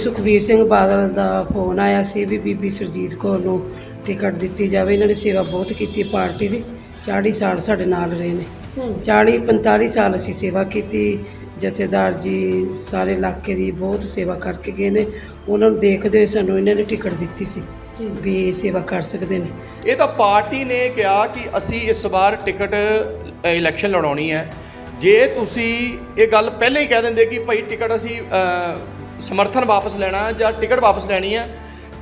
ਸੁਖਬੀਰ ਸਿੰਘ ਬਾਦਲ ਦਾ ਫੋਨ ਆਇਆ ਸੀ ਵੀ ਬੀਬੀ ਸੁਰਜੀਤ ਕੌਰ ਨੂੰ ਟਿਕਟ ਦਿੱਤੀ ਜਾਵੇ। ਇਹਨਾਂ ਨੇ ਸੇਵਾ ਬਹੁਤ ਕੀਤੀ ਪਾਰਟੀ ਦੀ। 40 ਸਾਲ ਸਾਡੇ ਨਾਲ ਰਹੇ ਨੇ। 40 45 ਸਾਲ ਅਸੀਂ ਸੇਵਾ ਕੀਤੀ। ਜਥੇਦਾਰ ਜੀ ਸਾਰੇ ਇਲਾਕੇ ਦੀ ਬਹੁਤ ਸੇਵਾ ਕਰਕੇ ਗਏ ਨੇ। ਉਹਨਾਂ ਨੂੰ ਦੇਖਦੇ ਹੋਏ ਸਾਨੂੰ ਇਹਨਾਂ ਨੇ ਟਿਕਟ ਦਿੱਤੀ ਸੀ ਵੀ ਇਹ ਸੇਵਾ ਕਰ ਸਕਦੇ ਨੇ। ਇਹ ਤਾਂ ਪਾਰਟੀ ਨੇ ਕਿਹਾ ਕਿ ਅਸੀਂ ਇਸ ਵਾਰ ਟਿਕਟ ਇਲੈਕਸ਼ਨ ਲੜਾਉਣੀ ਹੈ। ਜੇ ਤੁਸੀਂ ਇਹ ਗੱਲ ਪਹਿਲਾਂ ਹੀ ਕਹਿ ਦਿੰਦੇ ਕਿ ਭਾਈ ਟਿਕਟ ਅਸੀਂ ਸਮਰਥਨ ਵਾਪਸ ਲੈਣਾ ਜਾਂ ਟਿਕਟ ਵਾਪਸ ਲੈਣੀ ਹੈ,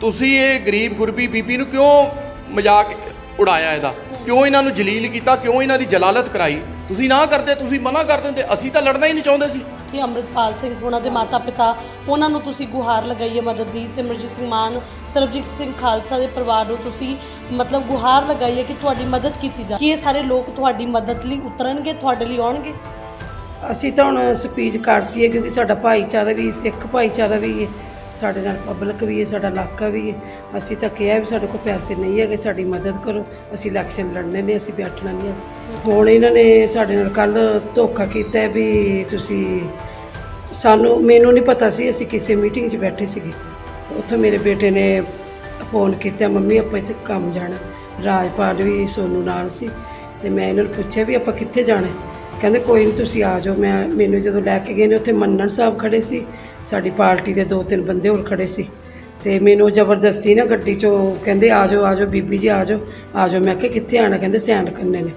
ਤੁਸੀਂ ਇਹ ਗਰੀਬ ਗੁਰਬੀ ਬੀਬੀ ਨੂੰ ਕਿਉਂ ਮਜ਼ਾਕ ਉਡਾਇਆ ਇਹਦਾ? ਕਿਉਂ ਇਹਨਾਂ ਨੂੰ ਜਲੀਲ ਕੀਤਾ? ਕਿਉਂ ਇਹਨਾਂ ਦੀ ਜਲਾਲਤ ਕਰਾਈ? ਤੁਸੀਂ ਨਾ ਕਰਦੇ, ਤੁਸੀਂ ਮਨਾ ਕਰ ਦਿੰਦੇ, ਅਸੀਂ ਤਾਂ ਲੜਨਾ ਹੀ ਨਹੀਂ ਚਾਹੁੰਦੇ ਸੀ। ਕਿ ਅੰਮ੍ਰਿਤਪਾਲ ਸਿੰਘ, ਉਹਨਾਂ ਦੇ ਮਾਤਾ ਪਿਤਾ ਉਹਨਾਂ ਨੂੰ ਤੁਸੀਂ ਗੁਹਾਰ ਲਗਾਈਏ ਮਦਦ ਦੀ ਸਿਮਰਜੀਤ ਸਿੰਘ ਮਾਨ, ਸਰਬਜੀਤ ਸਿੰਘ ਖਾਲਸਾ ਦੇ ਪਰਿਵਾਰ ਨੂੰ ਤੁਸੀਂ ਮਤਲਬ ਗੁਹਾਰ ਲਗਾਈਏ ਕਿ ਤੁਹਾਡੀ ਮਦਦ ਕੀਤੀ ਜਾਵੇ ਕੀ ਇਹ ਸਾਰੇ ਲੋਕ ਤੁਹਾਡੀ ਮਦਦ ਲਈ ਉਤਰਨਗੇ, ਤੁਹਾਡੇ ਲਈ ਆਉਣਗੇ? ਅਸੀਂ ਤਾਂ ਹੁਣ ਸਪੀਚ ਕਰਤੀ ਹੈ ਕਿਉਂਕਿ ਸਾਡਾ ਭਾਈਚਾਰਾ ਵੀ, ਸਿੱਖ ਭਾਈਚਾਰਾ ਵੀ ਹੈ, ਸਾਡੇ ਨਾਲ ਪਬਲਿਕ ਵੀ ਹੈ, ਸਾਡਾ ਇਲਾਕਾ ਵੀ ਹੈ। ਅਸੀਂ ਤਾਂ ਕਿਹਾ ਵੀ ਸਾਡੇ ਕੋਲ ਪੈਸੇ ਨਹੀਂ ਹੈਗੇ, ਸਾਡੀ ਮਦਦ ਕਰੋ। ਅਸੀਂ ਇਲੈਕਸ਼ਨ ਲੜਨੇ ਨੇ, ਅਸੀਂ ਬੈਠਣਾ ਨਹੀਂ ਹੈ। ਹੁਣ ਇਹਨਾਂ ਨੇ ਸਾਡੇ ਨਾਲ ਕੱਲ ਧੋਖਾ ਕੀਤਾ ਹੈ ਵੀ ਤੁਸੀਂ ਸਾਨੂੰ, ਮੈਨੂੰ ਨਹੀਂ ਪਤਾ ਸੀ ਅਸੀਂ ਕਿਸੇ ਮੀਟਿੰਗ 'ਚ ਬੈਠੇ ਸੀਗੇ। ਤੇ ਉੱਥੋਂ ਮੇਰੇ ਬੇਟੇ ਨੇ ਫੋਨ ਕੀਤਾ, ਮੰਮੀ, ਆਪਾਂ ਇੱਥੇ ਕੰਮ ਜਾਣਾ। ਰਾਜਪਾਲ ਵੀ ਸੋਨੂੰ ਨਾਲ ਸੀ। ਤੇ ਮੈਂ ਇਹਨਾਂ ਨੂੰ ਪੁੱਛਿਆ ਵੀ ਆਪਾਂ ਕਿੱਥੇ ਜਾਣਾ ਕਹਿੰਦੇ ਕੋਈ ਨਹੀਂ ਤੁਸੀਂ ਆ ਜਾਓ। ਮੈਂ ਮੈਨੂੰ ਜਦੋਂ ਲੈ ਕੇ ਗਏ ਨੇ ਉੱਥੇ ਮੰਨਣ ਸਾਹਿਬ ਖੜੇ ਸੀ। ਸਾਡੀ ਪਾਰਟੀ ਦੇ ਦੋ ਤਿੰਨ ਬੰਦੇ ਹੋਰ ਖੜੇ ਸੀ। ਤੇ ਮੈਨੂੰ ਜ਼ਬਰਦਸਤੀ ਨਾ ਗੱਡੀ 'ਚੋਂ ਕਹਿੰਦੇ ਆ ਜਾਓ ਆ ਜਾਓ ਬੀਬੀ ਜੀ ਆ ਜਾਓ ਆ ਜਾਓ। ਮੈਂ ਕਿਹਾ ਕਿੱਥੇ ਆਣਾ ਕਹਿੰਦੇ ਸੈਂਡ ਕਰਨੇ ਨੇ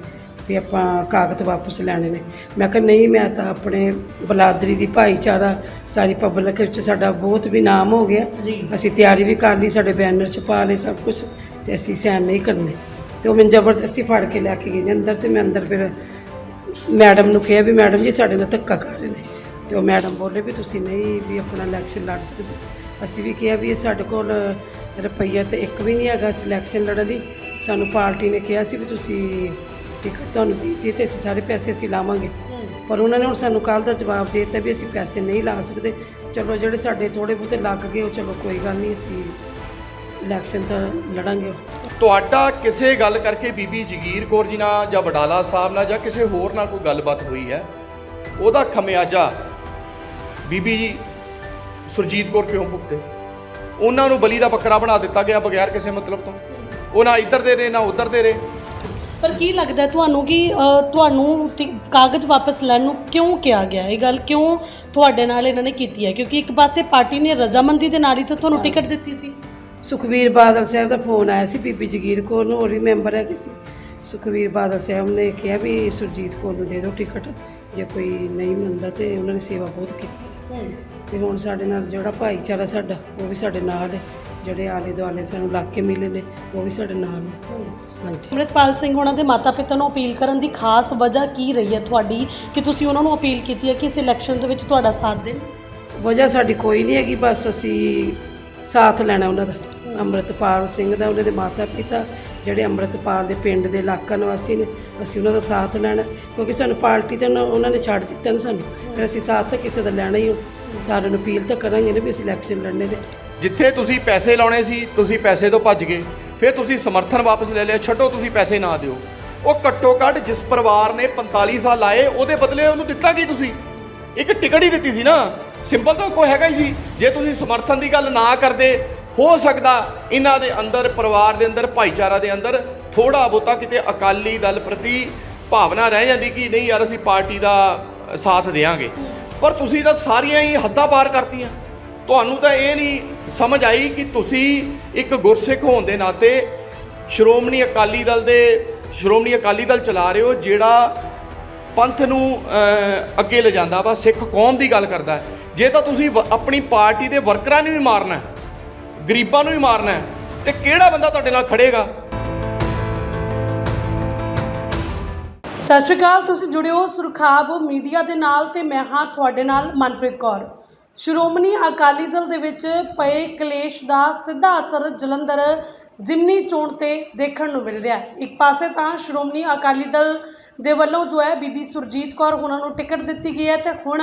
ਵੀ ਆਪਾਂ ਕਾਗਜ਼ ਵਾਪਸ ਲੈਣੇ ਨੇ। ਮੈਂ ਕਿਹਾ ਨਹੀਂ ਮੈਂ ਤਾਂ ਆਪਣੇ ਬਲਾਦਰੀ ਦੀ ਭਾਈਚਾਰਾ ਸਾਰੀ ਪਬਲਿਕ ਵਿੱਚ ਸਾਡਾ ਬਹੁਤ ਵੀ ਨਾਮ ਹੋ ਗਿਆ। ਅਸੀਂ ਤਿਆਰੀ ਵੀ ਕਰ ਲਈ ਸਾਡੇ ਬੈਨਰ ਛਪਾ ਲਏ ਸਭ ਕੁਝ ਤੇ ਅਸੀਂ ਸੈਨ ਨਹੀਂ ਕਰਨੇ। ਤੇ ਉਹ ਮੈਨੂੰ ਜ਼ਬਰਦਸਤੀ ਫੜ ਕੇ ਲੈ ਕੇ ਗਏ ਨੇ ਅੰਦਰ ਤੇ ਮੈਂ ਅੰਦਰ ਫਿਰ ਮੈਡਮ ਨੂੰ ਕਿਹਾ ਵੀ ਮੈਡਮ ਜੀ ਸਾਡੇ ਨਾਲ ਧੱਕਾ ਕਰ ਰਹੇ ਨੇ। ਤੇ ਉਹ ਮੈਡਮ ਬੋਲੇ ਵੀ ਤੁਸੀਂ ਨਹੀਂ ਵੀ ਆਪਣਾ ਇਲੈਕਸ਼ਨ ਲੜ ਸਕਦੇ। ਅਸੀਂ ਵੀ ਕਿਹਾ ਵੀ ਇਹ ਸਾਡੇ ਕੋਲ ਰੁਪਈਆ ਤੇ ਇੱਕ ਵੀ ਨਹੀਂ ਹੈਗਾ ਸਿਲੈਕਸ਼ਨ ਲੜਨ ਲਈ। ਸਾਨੂੰ ਪਾਰਟੀ ਨੇ ਕਿਹਾ ਸੀ ਵੀ ਤੁਸੀਂ ਟਿਕਟ ਤੁਹਾਨੂੰ ਦੇ ਦਿੱਤੀ ਤੇ ਅਸੀਂ ਸਾਰੇ ਪੈਸੇ ਅਸੀਂ ਲਾਵਾਂਗੇ। ਪਰ ਉਹਨਾਂ ਨੇ ਹੁਣ ਸਾਨੂੰ ਕੱਲ ਦਾ ਜਵਾਬ ਦੇ ਦਿੱਤਾ ਵੀ ਅਸੀਂ ਪੈਸੇ ਨਹੀਂ ਲਾ ਸਕਦੇ। ਚਲੋ ਜਿਹੜੇ ਸਾਡੇ ਥੋੜੇ ਬਹੁਤੇ ਲੱਗ ਗਏ ਉਹ ਚਲੋ ਕੋਈ ਗੱਲ ਨਹੀਂ, ਅਸੀਂ ਇਲੈਕਸ਼ਨ ਤਾਂ ਲੜਾਂਗੇ। ਤੁਹਾਡਾ ਕਿਸੇ ਗੱਲ ਕਰਕੇ ਬੀਬੀ ਜਗੀਰ ਕੌਰ ਜੀ ਨਾਲ ਜਾਂ ਵਡਾਲਾ ਸਾਹਿਬ ਨਾਲ ਜਾਂ ਕਿਸੇ ਹੋਰ ਨਾਲ ਕੋਈ ਗੱਲਬਾਤ ਹੋਈ ਹੈ? ਉਹਦਾ ਖਮਿਆਜਾ ਬੀਬੀ ਜੀ ਸੁਰਜੀਤ ਕੌਰ ਕਿਉਂ ਭੁਗਤੇ? ਉਹਨਾਂ ਨੂੰ ਬਲੀ ਦਾ ਬੱਕਰਾ ਬਣਾ ਦਿੱਤਾ ਗਿਆ ਬਗੈਰ ਕਿਸੇ ਮਤਲਬ ਤੋਂ। ਉਹ ਨਾ ਇੱਧਰ ਦੇ ਰਹੇ ਨਾ ਉੱਧਰ ਦੇ ਰਹੇ। ਪਰ ਕੀ ਲੱਗਦਾ ਤੁਹਾਨੂੰ ਕਿ ਅ, ਤੁਹਾਨੂੰ ਟਿ- ਕਾਗਜ਼ ਵਾਪਸ ਲੈਣ ਨੂੰ ਕਿਉਂ ਕਿਹਾ ਗਿਆ? ਇਹ ਗੱਲ ਕਿਉਂ ਤੁਹਾਡੇ ਨਾਲ ਇਹਨਾਂ ਨੇ ਕੀਤੀ ਹੈ? ਕਿਉਂਕਿ ਇੱਕ ਪਾਸੇ ਪਾਰਟੀ ਨੇ ਰਜ਼ਾਮੰਦੀ ਦੇ ਨਾਲ ਹੀ ਤਾਂ ਤੁਹਾਨੂੰ ਟਿਕਟ ਦਿੱਤੀ ਸੀ। ਸੁਖਵੀਰ ਬਾਦਲ ਸਾਹਿਬ ਦਾ ਫੋਨ ਆਇਆ ਸੀ ਬੀਬੀ ਜਗੀਰ ਕੌਰ ਨੂੰ ਹੋਰ ਵੀ ਮੈਂਬਰ ਹੈਗੇ ਸੀ। ਸੁਖਵੀਰ ਬਾਦਲ ਸਾਹਿਬ ਨੇ ਕਿਹਾ ਵੀ ਸੁਰਜੀਤ ਕੌਰ ਨੂੰ ਦੇ ਦਿਓ ਟਿਕਟ ਜੇ ਕੋਈ ਨਹੀਂ ਮੰਨਦਾ ਤੇ ਉਹਨਾਂ ਨੇ ਸੇਵਾ ਬਹੁਤ ਕੀਤੀ। ਤੇ ਹੁਣ ਸਾਡੇ ਨਾਲ ਜਿਹੜਾ ਭਾਈਚਾਰਾ ਸਾਡਾ ਉਹ ਵੀ ਸਾਡੇ ਨਾਲ ਹੈ। ਜਿਹੜੇ ਆਲੇ ਦੁਆਲੇ ਸਾਨੂੰ ਇਲਾਕੇ ਮਿਲੇ ਨੇ ਉਹ ਵੀ ਸਾਡੇ ਨਾਲ ਨੇ। ਹਾਂਜੀ। ਅੰਮ੍ਰਿਤਪਾਲ ਸਿੰਘ ਉਹਨਾਂ ਦੇ ਮਾਤਾ ਪਿਤਾ ਨੂੰ ਅਪੀਲ ਕਰਨ ਦੀ ਖਾਸ ਵਜ੍ਹਾ ਕੀ ਰਹੀ ਹੈ ਤੁਹਾਡੀ? ਕਿ ਤੁਸੀਂ ਉਹਨਾਂ ਨੂੰ ਅਪੀਲ ਕੀਤੀ ਹੈ ਕਿ ਇਸ ਇਲੈਕਸ਼ਨ ਦੇ ਵਿੱਚ ਤੁਹਾਡਾ ਸਾਥ ਦੇਣ? ਵਜ੍ਹਾ ਸਾਡੀ ਕੋਈ ਨਹੀਂ ਹੈਗੀ ਬਸ ਅਸੀਂ ਸਾਥ ਲੈਣਾ ਉਹਨਾਂ ਦਾ, ਅੰਮ੍ਰਿਤਪਾਲ ਸਿੰਘ ਦਾ ਉਹਨਾਂ ਦੇ ਮਾਤਾ ਪਿਤਾ, ਜਿਹੜੇ ਅੰਮ੍ਰਿਤਪਾਲ ਦੇ ਪਿੰਡ ਦੇ ਇਲਾਕਾ ਨਿਵਾਸੀ ਨੇ, ਅਸੀਂ ਉਹਨਾਂ ਦਾ ਸਾਥ ਲੈਣਾ, ਕਿਉਂਕਿ ਸਾਨੂੰ ਪਾਰਟੀ ਤਾਂ ਨਾ- ਉਹਨਾਂ ਨੇ ਛੱਡ ਦਿੱਤਾ ਨਾ ਸਾਨੂੰ, ਫਿਰ ਅਸੀਂ ਸਾਥ ਤਾਂ ਕਿਸੇ ਦਾ ਲੈਣਾ ਹੀ ਹੋ ਸਾਰਿਆਂ ਨੂੰ ਅਪੀਲ ਤਾਂ ਕਰਾਂਗੇ ਨਾ ਵੀ ਅਸੀਂ ਇਲੈਕਸ਼ਨ ਲੜਨੇ ਦੇ ਜਿੱਥੇ ਤੁਸੀਂ ਪੈਸੇ ਲਾਉਣੇ ਸੀ, ਤੁਸੀਂ ਪੈਸੇ ਤੋਂ ਭੱਜ ਗਏ, ਫਿਰ ਤੁਸੀਂ ਸਮਰਥਨ ਵਾਪਸ ਲੈ ਲਿਆ, ਛੱਡੋ ਤੁਸੀਂ ਪੈਸੇ ਨਾ ਦਿਓ। ਉਹ ਘੱਟੋ ਘੱਟ ਜਿਸ ਪਰਿਵਾਰ ਨੇ 45 ਸਾਲ ਲਾਏ, ਉਹਦੇ ਬਦਲੇ ਉਹਨੂੰ ਦਿੱਤਾ ਕੀ ਤੁਸੀਂ? ਇੱਕ ਟਿਕਟ ਹੀ ਦਿੱਤੀ ਸੀ ਨਾ। ਸਿੰਪਲ ਤਾਂ ਕੋਈ ਹੈਗਾ ਹੀ ਸੀ। ਜੇ ਤੁਸੀਂ ਸਮਰਥਨ ਦੀ ਗੱਲ ਨਾ ਕਰਦੇ, ਹੋ ਸਕਦਾ ਇਹਨਾਂ ਦੇ ਅੰਦਰ, ਪਰਿਵਾਰ ਦੇ ਅੰਦਰ, ਭਾਈਚਾਰਾ ਦੇ ਅੰਦਰ ਥੋੜਾ ਬਹੁਤਾ ਕਿਤੇ ਅਕਾਲੀ ਦਲ ਪ੍ਰਤੀ ਭਾਵਨਾ ਰਹਿ ਜਾਂਦੀ ਕਿ ਨਹੀਂ ਯਾਰ ਅਸੀਂ ਪਾਰਟੀ ਦਾ ਸਾਥ ਦੇਵਾਂਗੇ। ਪਰ ਤੁਸੀਂ ਤਾਂ ਸਾਰੀਆਂ ਹੀ ਹੱਦਾਂ ਪਾਰ ਕਰਤੀਆਂ। ਤੁਹਾਨੂੰ ਤਾਂ ਇਹ ਨਹੀਂ ਸਮਝ ਆਈ ਕਿ ਤੁਸੀਂ ਇੱਕ ਗੁਰਸਿੱਖ ਹੋਣ ਦੇ ਨਾਤੇ ਸ਼੍ਰੋਮਣੀ ਅਕਾਲੀ ਦਲ ਦੇ ਸ਼੍ਰੋਮਣੀ ਅਕਾਲੀ ਦਲ ਚਲਾ ਰਹੇ ਹੋ, ਜਿਹੜਾ ਪੰਥ ਨੂੰ ਅਹ, ਅੱਗੇ ਲਿਜਾਂਦਾ ਵਾ ਸਿੱਖ ਕੌਮ ਦੀ ਗੱਲ ਕਰਦਾ ਜੇ ਤਾਂ ਤੁਸੀਂ ਆਪਣੀ ਪਾਰਟੀ ਦੇ ਵਰਕਰਾਂ ਨੂੰ ਵੀ ਮਾਰਨਾ ਗਰੀਬਾਂ ਨੂੰ ਵੀ ਮਾਰਨਾ ਤੇ ਕਿਹੜਾ ਬੰਦਾ ਤੁਹਾਡੇ ਨਾਲ ਖੜੇਗਾ? ਸਤਿ ਸ਼੍ਰੀ ਅਕਾਲ ਤੁਸੀਂ ਜੁੜੇ ਸੁਰਖਾਬ ਮੀਡੀਆ ਦੇ ਨਾਲ ਤੇ ਮੈਂ ਹਾਂ ਤੁਹਾਡੇ ਨਾਲ ਮਨਪ੍ਰੀਤ ਕੌਰ। ਸ਼੍ਰੋਮਣੀ ਅਕਾਲੀ ਦਲ ਦੇ ਵਿੱਚ ਪਏ ਕਲੇਸ਼ ਦਾ ਸਿੱਧਾ ਅਸਰ ਜਲੰਧਰ ਜਿਮਨੀ ਚੋਣ ਤੇ ਦੇਖਣ ਨੂੰ ਮਿਲ ਰਿਹਾ ਹੈ। ਇੱਕ ਪਾਸੇ ਤਾਂ ਸ਼੍ਰੋਮਣੀ ਅਕਾਲੀ ਦਲ ਦੇ ਵੱਲੋਂ ਜੋ ਹੈ ਬੀਬੀ ਸੁਰਜੀਤ ਕੌਰ ਉਹਨਾਂ ਨੂੰ ਟਿਕਟ ਦਿੱਤੀ ਗਈ ਹੈ ਤੇ ਹੁਣ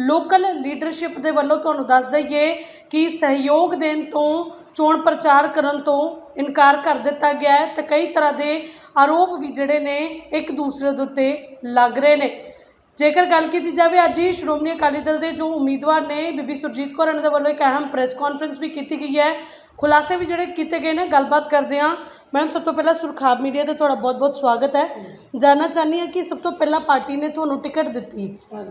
ਲੋਕਲ ਲੀਡਰਸ਼ਿਪ ਦੇ ਵੱਲੋਂ ਤੁਹਾਨੂੰ ਦੱਸ ਦਈਏ ਕਿ ਸਹਿਯੋਗ ਦੇਣ ਤੋਂ, ਚੋਣ ਪ੍ਰਚਾਰ ਕਰਨ ਤੋਂ ਇਨਕਾਰ ਕਰ ਦਿੱਤਾ ਗਿਆ ਹੈ ਤੇ ਕਈ ਤਰ੍ਹਾਂ ਦੇ ਆਰੋਪ ਵੀ ਜਿਹੜੇ ਨੇ ਇੱਕ ਦੂਸਰੇ ਦੇ ਉੱਤੇ ਲੱਗ ਰਹੇ ਨੇ। ਜੇਕਰ ਗੱਲ ਕੀਤੀ ਜਾਵੇ ਅੱਜ ਹੀ ਸ਼੍ਰੋਮਣੀ ਅਕਾਲੀ ਦਲ ਦੇ ਜੋ ਉਮੀਦਵਾਰ ਨੇ ਬੀਬੀ ਸੁਰਜੀਤ ਕੌਰ ਉਹਨਾਂ ਦੇ ਵੱਲੋਂ ਇੱਕ ਅਹਿਮ ਪ੍ਰੈਸ ਕਾਨਫਰੰਸ ਵੀ ਕੀਤੀ ਗਈ ਹੈ। ਖੁਲਾਸੇ ਵੀ ਜਿਹੜੇ ਕੀਤੇ ਗਏ ਨੇ ਗੱਲਬਾਤ ਕਰਦੇ ਹਾਂ। ਮੈਡਮ ਸਭ ਤੋਂ ਪਹਿਲਾਂ ਸੁਰਖਾਬ ਮੀਡੀਆ ਤੇ ਤੁਹਾਡਾ ਬਹੁਤ-ਬਹੁਤ ਸਵਾਗਤ ਹੈ। ਜਾਨਣਾ ਚਾਹੁੰਦੀ ਹਾਂ ਕਿ ਸਭ ਤੋਂ ਪਹਿਲਾਂ ਪਾਰਟੀ ਨੇ ਤੁਹਾਨੂੰ ਟਿਕਟ ਦਿੱਤੀ।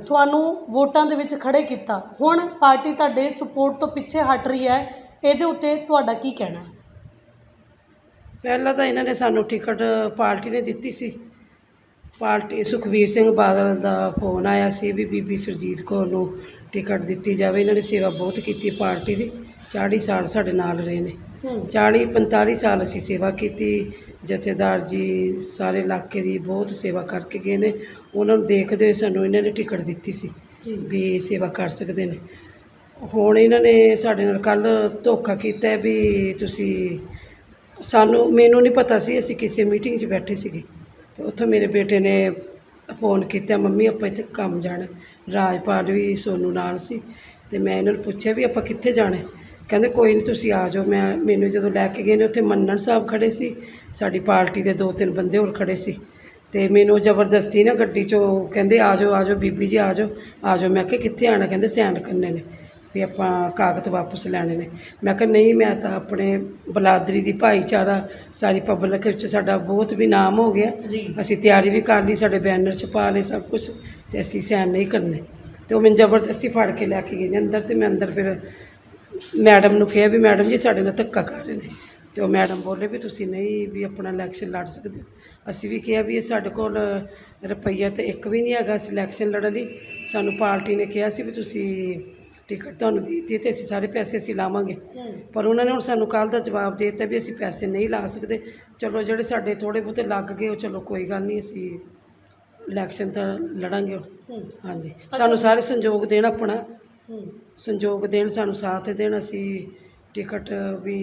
ਤੁਹਾਨੂੰ ਵੋਟਾਂ ਦੇ ਵਿੱਚ ਖੜੇ ਕੀਤਾ। ਹੁਣ ਪਾਰਟੀ ਤੁਹਾਡੇ ਸਪੋਰਟ ਤੋਂ ਪਿੱਛੇ ਹਟ ਰਹੀ ਹੈ। ਇਹਦੇ ਉੱਤੇ ਤੁਹਾਡਾ ਕੀ ਕਹਿਣਾ? ਪਹਿਲਾਂ ਤਾਂ ਇਹਨਾਂ ਨੇ ਸਾਨੂੰ ਟਿਕਟ ਪਾਰਟੀ ਨੇ ਦਿੱਤੀ ਸੀ। ਪਾਰਟੀ ਸੁਖਬੀਰ ਸਿੰਘ ਬਾਦਲ ਦਾ ਫੋਨ ਆਇਆ ਸੀ ਵੀ ਬੀਬੀ ਸੁਰਜੀਤ ਕੌਰ ਨੂੰ ਟਿਕਟ ਦਿੱਤੀ ਜਾਵੇ। ਇਹਨਾਂ ਨੇ ਸੇਵਾ ਬਹੁਤ ਕੀਤੀ ਪਾਰਟੀ ਦੀ। 40 ਸਾਲ ਸਾਡੇ ਨਾਲ ਰਹੇ ਨੇ। ਹੂੰ। 40 45 ਸਾਲ ਅਸੀਂ ਸੇਵਾ ਕੀਤੀ। ਜਥੇਦਾਰ ਜੀ ਸਾਰੇ ਇਲਾਕੇ ਦੀ ਬਹੁਤ ਸੇਵਾ ਕਰਕੇ ਗਏ ਨੇ। ਉਹਨਾਂ ਨੂੰ ਦੇਖਦੇ ਹੋਏ ਸਾਨੂੰ ਇਹਨਾਂ ਨੇ ਟਿਕਟ ਦਿੱਤੀ ਸੀ ਵੀ ਇਹ ਸੇਵਾ ਕਰ ਸਕਦੇ ਨੇ। ਹੁਣ ਇਹਨਾਂ ਨੇ ਸਾਡੇ ਨਾਲ ਕੱਲ ਧੋਖਾ ਕੀਤਾ ਵੀ ਤੁਸੀਂ ਸਾਨੂੰ ਮੈਨੂੰ ਨਹੀਂ ਪਤਾ ਸੀ ਅਸੀਂ ਕਿਸੇ ਮੀਟਿੰਗ 'ਚ ਬੈਠੇ ਸੀਗੇ। ਤੇ ਉੱਥੋਂ ਮੇਰੇ ਬੇਟੇ ਨੇ ਫੋਨ ਕੀਤਾ ਮੰਮੀ ਆਪਾਂ ਇੱਥੇ ਕੰਮ ਜਾਣਾ। ਰਾਜਪਾਲ ਵੀ ਸੋਨੂੰ ਨਾਲ ਸੀ। ਤੇ ਮੈਂ ਇਹਨਾਂ ਨੂੰ ਪੁੱਛਿਆ ਵੀ ਆਪਾਂ ਕਿੱਥੇ ਜਾਣਾ? ਕਹਿੰਦੇ ਕੋਈ ਨਹੀਂ ਤੁਸੀਂ ਆ ਜਾਓ। ਮੈਂ ਮੈਨੂੰ ਜਦੋਂ ਲੈ ਕੇ ਗਏ ਨੇ ਉੱਥੇ ਮੰਨਣ ਸਾਹਿਬ ਖੜੇ ਸੀ। ਸਾਡੀ ਪਾਰਟੀ ਦੇ ਦੋ ਤਿੰਨ ਬੰਦੇ ਹੋਰ ਖੜੇ ਸੀ। ਤੇ ਮੈਨੂੰ ਜ਼ਬਰਦਸਤੀ ਨਾ ਗੱਡੀ 'ਚੋਂ ਕਹਿੰਦੇ ਆ ਜਾਓ ਆ ਜਾਓ ਬੀਬੀ ਜੀ ਆ ਜਾਓ ਆ ਜਾਓ। ਮੈਂ ਕਿਹਾ ਕਿੱਥੇ ਆਣਾ ਕਹਿੰਦੇ ਸੈਂਡ ਕਰਨੇ ਨੇ ਵੀ ਆਪਾਂ ਕਾਗਜ਼ ਵਾਪਸ ਲੈਣੇ ਨੇ। ਮੈਂ ਕਿਹਾ ਨਹੀਂ ਮੈਂ ਤਾਂ ਆਪਣੇ ਬਲਾਦਰੀ ਦੀ ਭਾਈਚਾਰਾ ਸਾਰੀ ਪਬਲਿਕ ਵਿੱਚ ਸਾਡਾ ਬਹੁਤ ਵੀ ਨਾਮ ਹੋ ਗਿਆ। ਅਸੀਂ ਤਿਆਰੀ ਵੀ ਕਰ ਲਈ ਸਾਡੇ ਬੈਨਰ ਛਪਾ ਲਏ ਸਭ ਕੁਝ ਤੇ ਅਸੀਂ ਸੈਨ ਨਹੀਂ ਕਰਨੇ। ਤੇ ਉਹ ਮੈਨੂੰ ਜ਼ਬਰਦਸਤੀ ਫੜ ਕੇ ਲੈ ਕੇ ਗਏ ਨੇ ਅੰਦਰ ਤੇ ਮੈਂ ਅੰਦਰ ਫਿਰ ਮੈਡਮ ਨੂੰ ਕਿਹਾ ਵੀ ਮੈਡਮ ਜੀ ਸਾਡੇ ਨਾਲ ਧੱਕਾ ਕਰ ਰਹੇ ਨੇ ਤੇ ਉਹ ਮੈਡਮ ਬੋਲੇ ਵੀ ਤੁਸੀਂ ਨਹੀਂ ਵੀ ਆਪਣਾ ਇਲੈਕਸ਼ਨ ਲੜ ਸਕਦੇ ਹੋ। ਅਸੀਂ ਵੀ ਕਿਹਾ ਵੀ ਇਹ ਸਾਡੇ ਕੋਲ ਰੁਪਈਆ ਤੇ ਇੱਕ ਵੀ ਨਹੀਂ ਹੈਗਾ ਅਸੀਂ ਇਲੈਕਸ਼ਨ ਲੜਨ ਲਈ। ਸਾਨੂੰ ਪਾਰਟੀ ਨੇ ਕਿਹਾ ਸੀ ਵੀ ਤੁਸੀਂ ਟਿਕਟ ਤੁਹਾਨੂੰ ਦੇ ਦਿੱਤੀ ਤੇ ਅਸੀਂ ਸਾਰੇ ਪੈਸੇ ਅਸੀਂ ਲਾਵਾਂਗੇ। ਪਰ ਉਹਨਾਂ ਨੇ ਹੁਣ ਸਾਨੂੰ ਕੱਲ ਦਾ ਜਵਾਬ ਦੇ ਦਿੱਤਾ ਵੀ ਅਸੀਂ ਪੈਸੇ ਨਹੀਂ ਲਾ ਸਕਦੇ। ਚਲੋ ਜਿਹੜੇ ਸਾਡੇ ਥੋੜੇ ਬਹੁਤੇ ਲੱਗ ਗਏ ਉਹ ਚਲੋ ਕੋਈ ਗੱਲ ਨਹੀਂ ਅਸੀਂ ਇਲੈਕਸ਼ਨ ਤਾਂ ਲੜਾਂਗੇ। ਹੁਣ ਹਾਂਜੀ ਸਾਨੂੰ ਸਾਰੇ ਸੰਯੋਗ ਦੇਣ ਆਪਣਾ। ਸੰਯੋਗ ਦੇਣ ਸਾਨੂੰ ਸਾਥ ਦੇਣ ਅਸੀਂ ਟਿਕਟ ਵੀ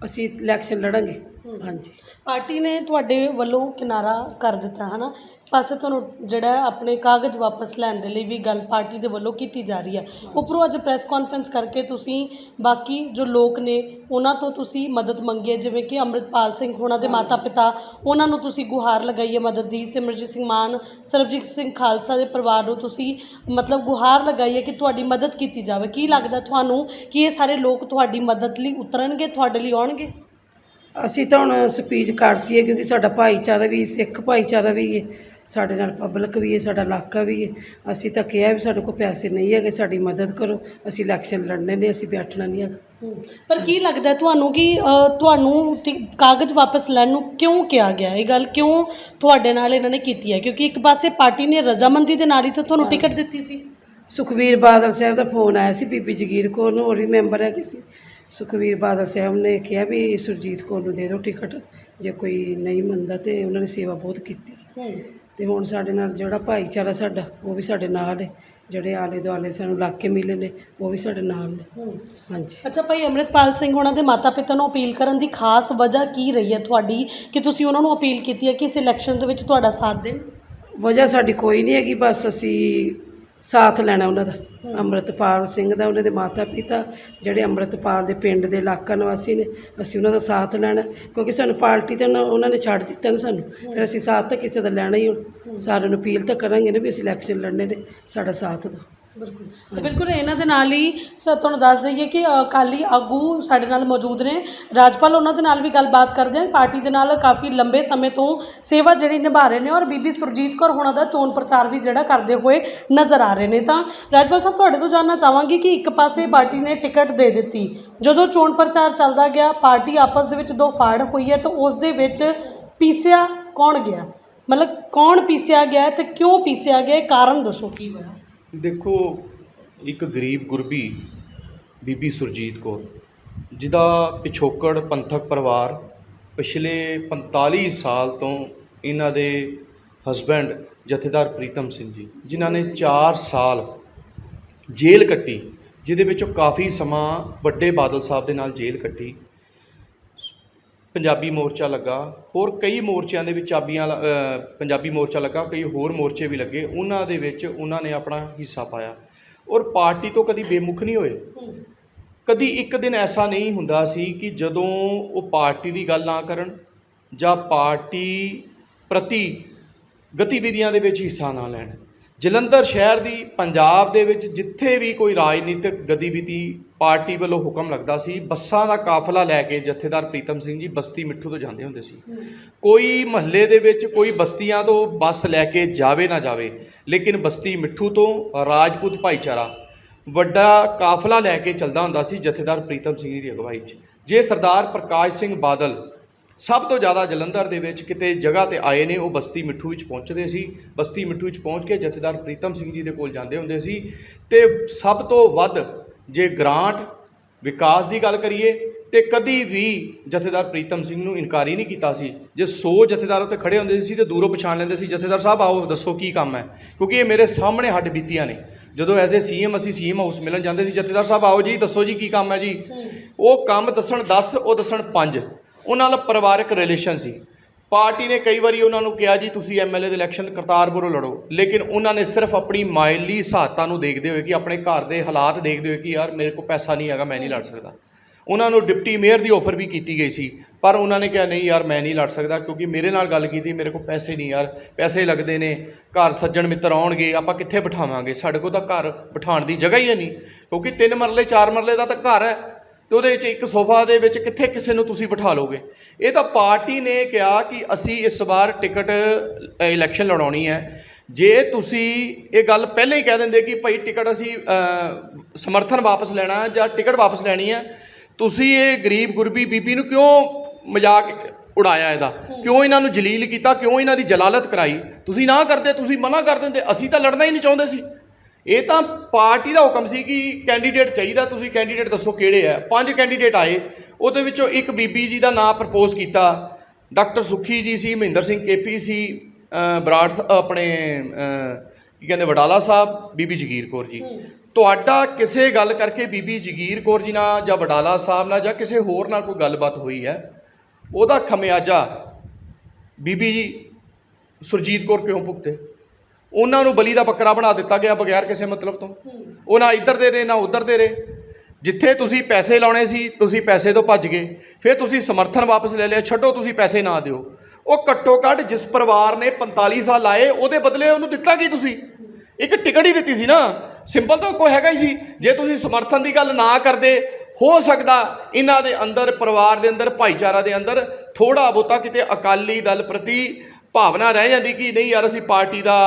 ਅਸੀਂ ਇਲੈਕਸ਼ਨ ਲੜਾਂਗੇ। ਹਾਂਜੀ। ਪਾਰਟੀ ਨੇ ਤੁਹਾਡੇ ਵੱਲੋਂ ਕਿਨਾਰਾ ਕਰ ਦਿੱਤਾ ਹੈ ਨਾ ਪਾਸੇ ਤੁਹਾਨੂੰ ਜਿਹੜਾ ਆਪਣੇ ਕਾਗਜ਼ ਵਾਪਸ ਲੈਣ ਦੇ ਲਈ ਵੀ ਗੱਲ ਪਾਰਟੀ ਦੇ ਵੱਲੋਂ ਕੀਤੀ ਜਾ ਰਹੀ ਹੈ। ਉੱਪਰੋਂ ਅੱਜ ਪ੍ਰੈਸ ਕਾਨਫਰੰਸ ਕਰਕੇ ਤੁਸੀਂ ਬਾਕੀ ਜੋ ਲੋਕ ਨੇ ਉਹਨਾਂ ਤੋਂ ਤੁਸੀਂ ਮਦਦ ਮੰਗੀ ਹੈ ਜਿਵੇਂ ਕਿ ਅੰਮ੍ਰਿਤਪਾਲ ਸਿੰਘ ਹੋਣਾ ਦੇ ਮਾਤਾ ਪਿਤਾ ਉਹਨਾਂ ਨੂੰ ਤੁਸੀਂ ਗੁਹਾਰ ਲਗਾਈ ਹੈ ਮਦਦ ਦੀ ਸਿਮਰਜੀਤ ਸਿੰਘ ਮਾਨ ਸਰਬਜੀਤ ਸਿੰਘ ਖਾਲਸਾ ਦੇ ਪਰਿਵਾਰ ਨੂੰ ਤੁਸੀਂ ਮਤਲਬ ਗੁਹਾਰ ਲਗਾਈ ਹੈ ਕਿ ਤੁਹਾਡੀ ਮਦਦ ਕੀਤੀ ਜਾਵੇ। ਕੀ ਲੱਗਦਾ ਤੁਹਾਨੂੰ ਕਿ ਇਹ ਸਾਰੇ ਲੋਕ ਤੁਹਾਡੀ ਮਦਦ ਲਈ ਉਤਰਨਗੇ ਤੁਹਾਡੇ ਲਈ ਆਉਣਗੇ? ਅਸੀਂ ਤਾਂ ਹੁਣ ਸਪੀਚ ਕਰਤੀ ਹੈ ਕਿਉਂਕਿ ਸਾਡਾ ਭਾਈਚਾਰਾ ਵੀ ਸਿੱਖ ਭਾਈਚਾਰਾ ਵੀ ਹੈ ਸਾਡੇ ਨਾਲ ਪਬਲਿਕ ਵੀ ਹੈ ਸਾਡਾ ਇਲਾਕਾ ਵੀ ਹੈ। ਅਸੀਂ ਤਾਂ ਕਿਹਾ ਵੀ ਸਾਡੇ ਕੋਲ ਪੈਸੇ ਨਹੀਂ ਹੈਗੇ ਸਾਡੀ ਮਦਦ ਕਰੋ ਅਸੀਂ ਇਲੈਕਸ਼ਨ ਲੜਨੇ ਨੇ ਅਸੀਂ ਬੈਠਣਾ ਨਹੀਂ ਹੈਗਾ। ਪਰ ਕੀ ਲੱਗਦਾ ਤੁਹਾਨੂੰ ਕਿ ਅ, ਤੁਹਾਨੂੰ ਕਾਗਜ਼ ਵਾਪਸ ਲੈਣ ਨੂੰ ਕਿਉਂ ਕਿਹਾ ਗਿਆ? ਇਹ ਗੱਲ ਕਿਉਂ ਤੁਹਾਡੇ ਨਾਲ ਇਹਨਾਂ ਨੇ ਕੀਤੀ ਹੈ? ਕਿਉਂਕਿ ਇੱਕ ਪਾਸੇ ਪਾਰਟੀ ਨੇ ਰਜ਼ਾਮੰਦੀ ਦੇ ਨਾਲ ਹੀ ਤਾਂ ਤੁਹਾਨੂੰ ਟਿਕਟ ਦਿੱਤੀ ਸੀ। ਸੁਖਬੀਰ ਬਾਦਲ ਸਾਹਿਬ ਦਾ ਫੋਨ ਆਇਆ ਸੀ ਬੀਬੀ ਜਗੀਰ ਕੌਰ ਨੂੰ ਹੋਰ ਵੀ ਮੈਂਬਰ ਹੈਗੇ ਸੀ। ਸੁਖਬੀਰ ਬਾਦਲ ਸਾਹਿਬ ਨੇ ਕਿਹਾ ਵੀ ਸੁਰਜੀਤ ਕੌਰ ਨੂੰ ਦੇ ਦਿਓ ਟਿਕਟ ਜੇ ਕੋਈ ਨਹੀਂ ਮੰਨਦਾ ਤੇ ਉਹਨਾਂ ਨੇ ਸੇਵਾ ਬਹੁਤ ਕੀਤੀ। ਤੇ ਹੁਣ ਸਾਡੇ ਨਾਲ ਜਿਹੜਾ ਭਾਈਚਾਰਾ ਸਾਡਾ ਉਹ ਵੀ ਸਾਡੇ ਨਾਲ ਹੈ ਜਿਹੜੇ ਆਲੇ ਦੁਆਲੇ ਸਾਨੂੰ ਇਲਾਕੇ ਮਿਲੇ ਨੇ ਉਹ ਵੀ ਸਾਡੇ ਨਾਲ ਨੇ। ਹਾਂਜੀ। ਅੱਛਾ ਭਾਈ ਅੰਮ੍ਰਿਤਪਾਲ ਸਿੰਘ ਉਹਨਾਂ ਦੇ ਮਾਤਾ ਪਿਤਾ ਨੂੰ ਅਪੀਲ ਕਰਨ ਦੀ ਖਾਸ ਵਜ੍ਹਾ ਕੀ ਰਹੀ ਹੈ ਤੁਹਾਡੀ? ਕਿ ਤੁਸੀਂ ਉਹਨਾਂ ਨੂੰ ਅਪੀਲ ਕੀਤੀ ਹੈ ਕਿ ਇਸ ਇਲੈਕਸ਼ਨ ਦੇ ਵਿੱਚ ਤੁਹਾਡਾ ਸਾਥ ਦੇਣ? ਵਜ੍ਹਾ ਸਾਡੀ ਕੋਈ ਨਹੀਂ ਹੈਗੀ ਬਸ ਅਸੀਂ ਸਾਥ ਲੈਣਾ ਉਹਨਾਂ ਦਾ, ਅੰਮ੍ਰਿਤਪਾਲ ਸਿੰਘ ਦਾ, ਉਹਨਾਂ ਦੇ ਮਾਤਾ ਪਿਤਾ ਜਿਹੜੇ ਅੰਮ੍ਰਿਤਪਾਲ ਦੇ ਪਿੰਡ ਦੇ ਇਲਾਕਾ ਨਿਵਾਸੀ ਨੇ, ਅਸੀਂ ਉਹਨਾਂ ਦਾ ਸਾਥ ਲੈਣਾ, ਕਿਉਂਕਿ ਸਾਨੂੰ ਪਾਰਟੀ ਤਾਂ ਉਹਨਾਂ- ਉਹਨਾਂ ਨੇ ਛੱਡ ਦਿੱਤਾ ਨਾ ਸਾਨੂੰ, ਫਿਰ ਅਸੀਂ ਸਾਥ ਤਾਂ ਕਿਸੇ ਦਾ ਲੈਣਾ ਹੀ ਹੁਣ, ਸਾਰਿਆਂ ਨੂੰ ਅਪੀਲ ਤਾਂ ਕਰਾਂਗੇ ਨਾ ਵੀ ਅਸੀਂ ਇਲੈਕਸ਼ਨ ਲੜਨੇ ਨੇ, ਸਾਡਾ ਸਾਥ ਦਿਓ। ਬਿਲਕੁਲ। ਬਿਲਕੁਲ ਇਹਨਾਂ ਦੇ ਨਾਲ ਹੀ ਸਰ ਤੁਹਾਨੂੰ ਦੱਸ ਦਈਏ ਕਿ ਅਕਾਲੀ ਆਗੂ ਸਾਡੇ ਨਾਲ ਮੌਜੂਦ ਨੇ। ਰਾਜਪਾਲ ਉਹਨਾਂ ਦੇ ਨਾਲ ਵੀ ਗੱਲਬਾਤ ਕਰਦੇ ਹਾਂ। ਪਾਰਟੀ ਦੇ ਨਾਲ ਕਾਫੀ ਲੰਬੇ ਸਮੇਂ ਤੋਂ ਸੇਵਾ ਜਿਹੜੀ ਨਿਭਾ ਰਹੇ ਨੇ ਔਰ ਬੀਬੀ ਸੁਰਜੀਤ ਕੌਰ ਹੋਣਾ ਦਾ ਚੋਣ ਪ੍ਰਚਾਰ ਵੀ ਜਿਹੜਾ ਕਰਦੇ ਹੋਏ ਨਜ਼ਰ ਆ ਰਹੇ ਨੇ। ਤਾਂ ਰਾਜਪਾਲ ਸਾਹਿਬ, ਤੁਹਾਡੇ ਤੋਂ ਜਾਨਣਾ ਚਾਹਾਂਗੀ ਕਿ ਇੱਕ ਪਾਸੇ ਪਾਰਟੀ ਨੇ ਟਿਕਟ ਦੇ ਦਿੱਤੀ। ਜਦੋਂ ਚੋਣ ਪ੍ਰਚਾਰ ਚੱਲਦਾ ਗਿਆ, ਪਾਰਟੀ ਆਪਸ ਦੇ ਵਿੱਚ ਦੋ ਫਾੜ ਹੋਈ ਹੈ ਤਾਂ ਉਸ ਦੇ ਵਿੱਚ ਪੀਸਿਆ ਕੌਣ ਗਿਆ? ਮਤਲਬ ਕੌਣ ਪੀਸਿਆ ਗਿਆ ਤੇ ਕਿਉਂ ਪੀਸਿਆ ਗਿਆ? ਕਾਰਨ ਦੱਸੋ ਕੀ ਹੋਇਆ? ਦੇਖੋ, ਇੱਕ ਗਰੀਬ ਗੁਰਬੀ ਬੀਬੀ ਸੁਰਜੀਤ ਕੌਰ, ਜਿਹਦਾ ਪਿਛੋਕੜ ਪੰਥਕ ਪਰਿਵਾਰ ਪਿਛਲੇ 45 ਸਾਲ ਤੋਂ ਇਹਨਾਂ ਦੇ ਹਸਬੈਂਡ ਜਥੇਦਾਰ ਪ੍ਰੀਤਮ ਸਿੰਘ ਜੀ, ਜਿਨ੍ਹਾਂ ਨੇ 4 ਸਾਲ ਜੇਲ੍ਹ ਕੱਟੀ, ਜਿਹਦੇ ਵਿੱਚੋਂ ਕਾਫੀ ਸਮਾਂ ਵੱਡੇ ਬਾਦਲ ਸਾਹਿਬ ਦੇ ਨਾਲ ਜੇਲ੍ਹ ਕੱਟੀ ਪੰਜਾਬੀ ਮੋਰਚਾ ਲੱਗਾ, ਹੋਰ ਕਈ ਮੋਰਚਿਆਂ ਦੇ ਵਿੱਚ ਚਾਬੀਆਂ ਲ- ਪੰਜਾਬੀ ਮੋਰਚਾ ਲੱਗਾ, ਕਈ ਹੋਰ ਮੋਰਚੇ ਵੀ ਲੱਗੇ, ਉਹਨਾਂ ਦੇ ਵਿੱਚ ਉਹਨਾਂ ਨੇ ਆਪਣਾ ਹਿੱਸਾ ਪਾਇਆ। ਔਰ ਪਾਰਟੀ ਤੋਂ ਕਦੀ ਬੇਮੁਖ ਨਹੀਂ ਹੋਏ। ਕਦੀ ਇੱਕ ਦਿਨ ਐਸਾ ਨਹੀਂ ਹੁੰਦਾ ਸੀ ਕਿ ਜਦੋਂ ਉਹ ਪਾਰਟੀ ਦੀ ਗੱਲ ਨਾ ਕਰਨ ਜਾਂ ਪਾਰਟੀ ਪ੍ਰਤੀ ਗਤੀਵਿਧੀਆਂ ਦੇ ਵਿੱਚ ਹਿੱਸਾ ਨਾ ਲੈਣ। ਜਲੰਧਰ ਸ਼ਹਿਰ ਦੀ ਪੰਜਾਬ ਦੇ ਵਿੱਚ ਜਿੱਥੇ ਵੀ ਕੋਈ ਰਾਜਨੀਤਿਕ ਗਤੀਵਿਧੀ ਪਾਰਟੀ ਵੱਲੋਂ ਹੁਕਮ ਲੱਗਦਾ ਸੀ ਬੱਸਾਂ ਦਾ ਕਾਫਲਾ ਲੈ ਕੇ ਜਥੇਦਾਰ ਪ੍ਰੀਤਮ ਸਿੰਘ ਜੀ ਬਸਤੀ ਮਿੱਠੂ ਤੋਂ ਜਾਂਦੇ ਹੁੰਦੇ ਸੀ। ਕੋਈ ਮਹੱਲੇ ਦੇ ਵਿੱਚ ਕੋਈ ਬਸਤੀਆਂ ਤੋਂ ਬੱਸ ਲੈ ਕੇ ਜਾਵੇ ਨਾ ਜਾਵੇ ਲੇਕਿਨ ਬਸਤੀ ਮਿੱਠੂ ਤੋਂ ਰਾਜਪੂਤ ਭਾਈਚਾਰਾ ਵੱਡਾ ਕਾਫਲਾ ਲੈ ਕੇ ਚੱਲਦਾ ਹੁੰਦਾ ਸੀ ਜਥੇਦਾਰ ਪ੍ਰੀਤਮ ਸਿੰਘ ਜੀ ਦੀ ਅਗਵਾਈ 'ਚ। ਜੇ ਸਰਦਾਰ ਪ੍ਰਕਾਸ਼ ਸਿੰਘ ਬਾਦਲ ਸਭ ਤੋਂ ਜ਼ਿਆਦਾ ਜਲੰਧਰ ਦੇ ਵਿੱਚ ਕਿਤੇ ਜਗ੍ਹਾ ਤੇ ਆਏ ਨੇ ਉਹ ਬਸਤੀ ਮਿੱਠੂ ਵਿੱਚ ਪਹੁੰਚਦੇ ਸੀ। ਬਸਤੀ ਮਿੱਠੂ ਵਿੱਚ ਪਹੁੰਚ ਕੇ ਜਥੇਦਾਰ ਪ੍ਰੀਤਮ ਸਿੰਘ ਜੀ ਦੇ ਕੋਲ ਜਾਂਦੇ ਹੁੰਦੇ ਸੀ ਤੇ ਸਭ ਤੋਂ ਵੱਧ ਜੇ ਗ੍ਰਾਂਟ ਵਿਕਾਸ ਦੀ ਗੱਲ ਕਰੀਏ ਤੇ ਕਦੀ ਵੀ ਜਥੇਦਾਰ ਪ੍ਰੀਤਮ ਸਿੰਘ ਨੂੰ ਇਨਕਾਰੀ ਨਹੀਂ ਕੀਤਾ ਸੀ। ਜੇ 100 ਜਥੇਦਾਰ ਉੱਤੇ ਖੜੇ ਹੁੰਦੇ ਸੀ ਤੇ ਦੂਰੋਂ ਪਛਾਣ ਲੈਂਦੇ ਸੀ ਜਥੇਦਾਰ ਸਾਹਿਬ ਆਓ ਦੱਸੋ ਕੀ ਕੰਮ ਹੈ? ਕਿਉਂਕਿ ਇਹ ਮੇਰੇ ਸਾਹਮਣੇ ਹੱਡ ਬੀਤੀਆਂ ਨੇ। ਜਦੋਂ ਐਜ਼ ਏ ਸੀਐਮ ਅਸੀਂ ਸੀਐਮ ਹਾਊਸ ਮਿਲਣ ਜਾਂਦੇ ਸੀ ਜਥੇਦਾਰ ਸਾਹਿਬ ਆਓ ਜੀ ਦੱਸੋ ਜੀ ਕੀ ਕੰਮ ਹੈ ਜੀ? ਉਹ ਕੰਮ ਦੱਸਣ 10 ਉਹ ਦੱਸਣ 5 ਉਹਨਾਂ ਨਾਲ ਪਰਿਵਾਰਕ ਰਿਲੇਸ਼ਨ ਸੀ। ਪਾਰਟੀ ਨੇ ਕਈ ਵਾਰੀ ਉਹਨਾਂ ਨੂੰ ਕਿਹਾ ਜੀ, ਤੁਸੀਂ ਐਮਐਲਏ ਦੇ ਇਲੈਕਸ਼ਨ ਕਰਤਾਰਪੁਰੋਂ ਲੜੋ। ਲੇਕਿਨ ਉਹਨਾਂ ਨੇ ਸਿਰਫ ਆਪਣੀ ਮਾਇਲੀ ਸਹਾਇਤਾ ਨੂੰ ਦੇਖਦੇ ਹੋਏ ਕਿ ਆਪਣੇ ਘਰ ਦੇ ਹਾਲਾਤ ਦੇਖਦੇ ਹੋਏ ਕਿ ਯਾਰ ਮੇਰੇ ਕੋਲ ਪੈਸਾ ਨਹੀਂ ਹੈਗਾ, ਮੈਂ ਨਹੀਂ ਲੜ ਸਕਦਾ। ਉਹਨਾਂ ਨੂੰ ਡਿਪਟੀ ਮੇਅਰ ਦੀ ਆਫਰ ਵੀ ਕੀਤੀ ਗਈ ਸੀ, ਪਰ ਉਹਨਾਂ ਨੇ ਕਿਹਾ, ਨਹੀਂ ਯਾਰ, ਮੈਂ ਨਹੀਂ ਲੜ ਸਕਦਾ ਕਿਉਂਕਿ ਮੇਰੇ ਨਾਲ ਗੱਲ ਕੀਤੀ, ਮੇਰੇ ਕੋਲ ਪੈਸੇ ਨਹੀਂ ਯਾਰ, ਪੈਸੇ ਲੱਗਦੇ ਨੇ, ਘਰ ਸੱਜਣ ਮਿੱਤਰ ਆਉਣਗੇ, ਆਪਾਂ ਕਿੱਥੇ ਬਿਠਾਵਾਂਗੇ? ਸਾਡੇ ਕੋਲ ਤਾਂ ਘਰ ਬਿਠਾਉਣ ਦੀ ਜਗ੍ਹਾ ਹੀ ਹੈ ਨਹੀਂ, ਕਿਉਂਕਿ ਤਿੰਨ ਮਰਲੇ, ਚਾਰ ਮਰਲੇ ਦਾ ਤਾਂ ਘਰ ਹੈ। ਤੇ ਉਹਦੇ ਵਿੱਚ ਇੱਕ ਸੋਫਾ ਦੇ ਵਿੱਚ ਕਿੱਥੇ ਕਿਸੇ ਨੂੰ ਤੁਸੀਂ ਬਿਠਾ ਲੋਗੇ ਇਹ ਤਾਂ ਪਾਰਟੀ ਨੇ ਕਿਹਾ ਕਿ ਅਸੀਂ ਇਸ ਵਾਰ ਟਿਕਟ ਇਲੈਕਸ਼ਨ ਲੜਾਉਣੀ ਹੈ। ਜੇ ਤੁਸੀਂ ਇਹ ਗੱਲ ਪਹਿਲਾਂ ਹੀ ਕਹਿ ਦਿੰਦੇ ਕਿ ਭਾਈ ਟਿਕਟ ਅਸੀਂ ਸਮਰਥਨ ਵਾਪਸ ਲੈਣਾ ਜਾਂ ਟਿਕਟ ਵਾਪਸ ਲੈਣੀ ਹੈ, ਤੁਸੀਂ ਇਹ ਗਰੀਬ ਗੁਰਬੀ ਬੀਬੀ ਨੂੰ ਕਿਉਂ ਮਜ਼ਾਕ ਉਡਾਇਆ ਇਹਦਾ? ਕਿਉਂ ਇਹਨਾਂ ਨੂੰ ਜਲੀਲ ਕੀਤਾ? ਕਿਉਂ ਇਹਨਾਂ ਦੀ ਜਲਾਲਤ ਕਰਾਈ? ਤੁਸੀਂ ਨਾ ਕਰਦੇ, ਤੁਸੀਂ ਮਨਾ ਕਰ ਦਿੰਦੇ, ਅਸੀਂ ਤਾਂ ਲੜਨਾ ਹੀ ਨਹੀਂ ਚਾਹੁੰਦੇ ਸੀ। ਇਹ ਤਾਂ ਪਾਰਟੀ ਦਾ ਹੁਕਮ ਸੀ ਕਿ ਕੈਂਡੀਡੇਟ ਚਾਹੀਦਾ ਤੁਸੀਂ ਕੈਂਡੀਡੇਟ ਦੱਸੋ ਕਿਹੜੇ ਆ। ਪੰਜ ਕੈਂਡੀਡੇਟ ਆਏ ਉਹਦੇ ਵਿੱਚੋਂ ਇੱਕ ਬੀਬੀ ਜੀ ਦਾ ਨਾਮ ਪ੍ਰਪੋਜ਼ ਕੀਤਾ। ਡਾਕਟਰ ਸੁਖੀ ਜੀ ਸੀ ਮਹਿੰਦਰ ਸਿੰਘ ਕੇਪੀ ਸੀ ਬਰਾੜ ਆਪਣੇ ਕੀ ਕਹਿੰਦੇ ਵਡਾਲਾ ਸਾਹਿਬ ਬੀਬੀ ਜਗੀਰ ਕੌਰ ਜੀ। ਤੁਹਾਡਾ ਕਿਸੇ ਗੱਲ ਕਰਕੇ ਬੀਬੀ ਜਗੀਰ ਕੌਰ ਜੀ ਨਾਲ ਜਾਂ ਵਡਾਲਾ ਸਾਹਿਬ ਨਾਲ ਜਾਂ ਕਿਸੇ ਹੋਰ ਨਾਲ ਕੋਈ ਗੱਲਬਾਤ ਹੋਈ ਹੈ ਉਹਦਾ ਖਮਿਆਜਾ ਬੀਬੀ ਜੀ ਸੁਰਜੀਤ ਕੌਰ ਕਿਉਂ ਭੁਗਤੇ? ਉਹਨਾਂ ਨੂੰ ਬਲੀ ਦਾ ਬੱਕਰਾ ਬਣਾ ਦਿੱਤਾ ਗਿਆ ਬਗੈਰ ਕਿਸੇ ਮਤਲਬ ਤੋਂ। ਉਹ ਨਾ ਇੱਧਰ ਦੇ ਰਹੇ, ਨਾ ਉੱਧਰ ਦੇ ਰਹੇ। ਜਿੱਥੇ ਤੁਸੀਂ ਪੈਸੇ ਲਾਉਣੇ ਸੀ, ਤੁਸੀਂ ਪੈਸੇ ਤੋਂ ਭੱਜ ਗਏ। ਫਿਰ ਤੁਸੀਂ ਸਮਰਥਨ ਵਾਪਸ ਲੈ ਲਿਆ, ਛੱਡੋ, ਤੁਸੀਂ ਪੈਸੇ ਨਾ ਦਿਓ। ਉਹ ਘੱਟੋ ਘੱਟ ਜਿਸ ਪਰਿਵਾਰ ਨੇ 45 ਸਾਲ ਲਾਏ, ਉਹਦੇ ਬਦਲੇ ਉਹਨੂੰ ਦਿੱਤਾ ਕੀ ਤੁਸੀਂ? ਇੱਕ ਟਿਕਟ ਹੀ ਦਿੱਤੀ ਸੀ ਨਾ। ਸਿੰਪਲ ਤਾਂ ਕੋਈ ਹੈਗਾ ਹੀ ਸੀ। ਜੇ ਤੁਸੀਂ ਸਮਰਥਨ ਦੀ ਗੱਲ ਨਾ ਕਰਦੇ, ਹੋ ਸਕਦਾ ਇਹਨਾਂ ਦੇ ਅੰਦਰ, ਪਰਿਵਾਰ ਦੇ ਅੰਦਰ, ਭਾਈਚਾਰਾ ਦੇ ਅੰਦਰ ਥੋੜਾ ਬਹੁਤਾ ਕਿਤੇ ਅਕਾਲੀ ਦਲ ਪ੍ਰਤੀ ਭਾਵਨਾ ਰਹਿ ਜਾਂਦੀ ਕਿ ਨਹੀਂ ਯਾਰ, ਅਸੀਂ ਪਾਰਟੀ ਦਾ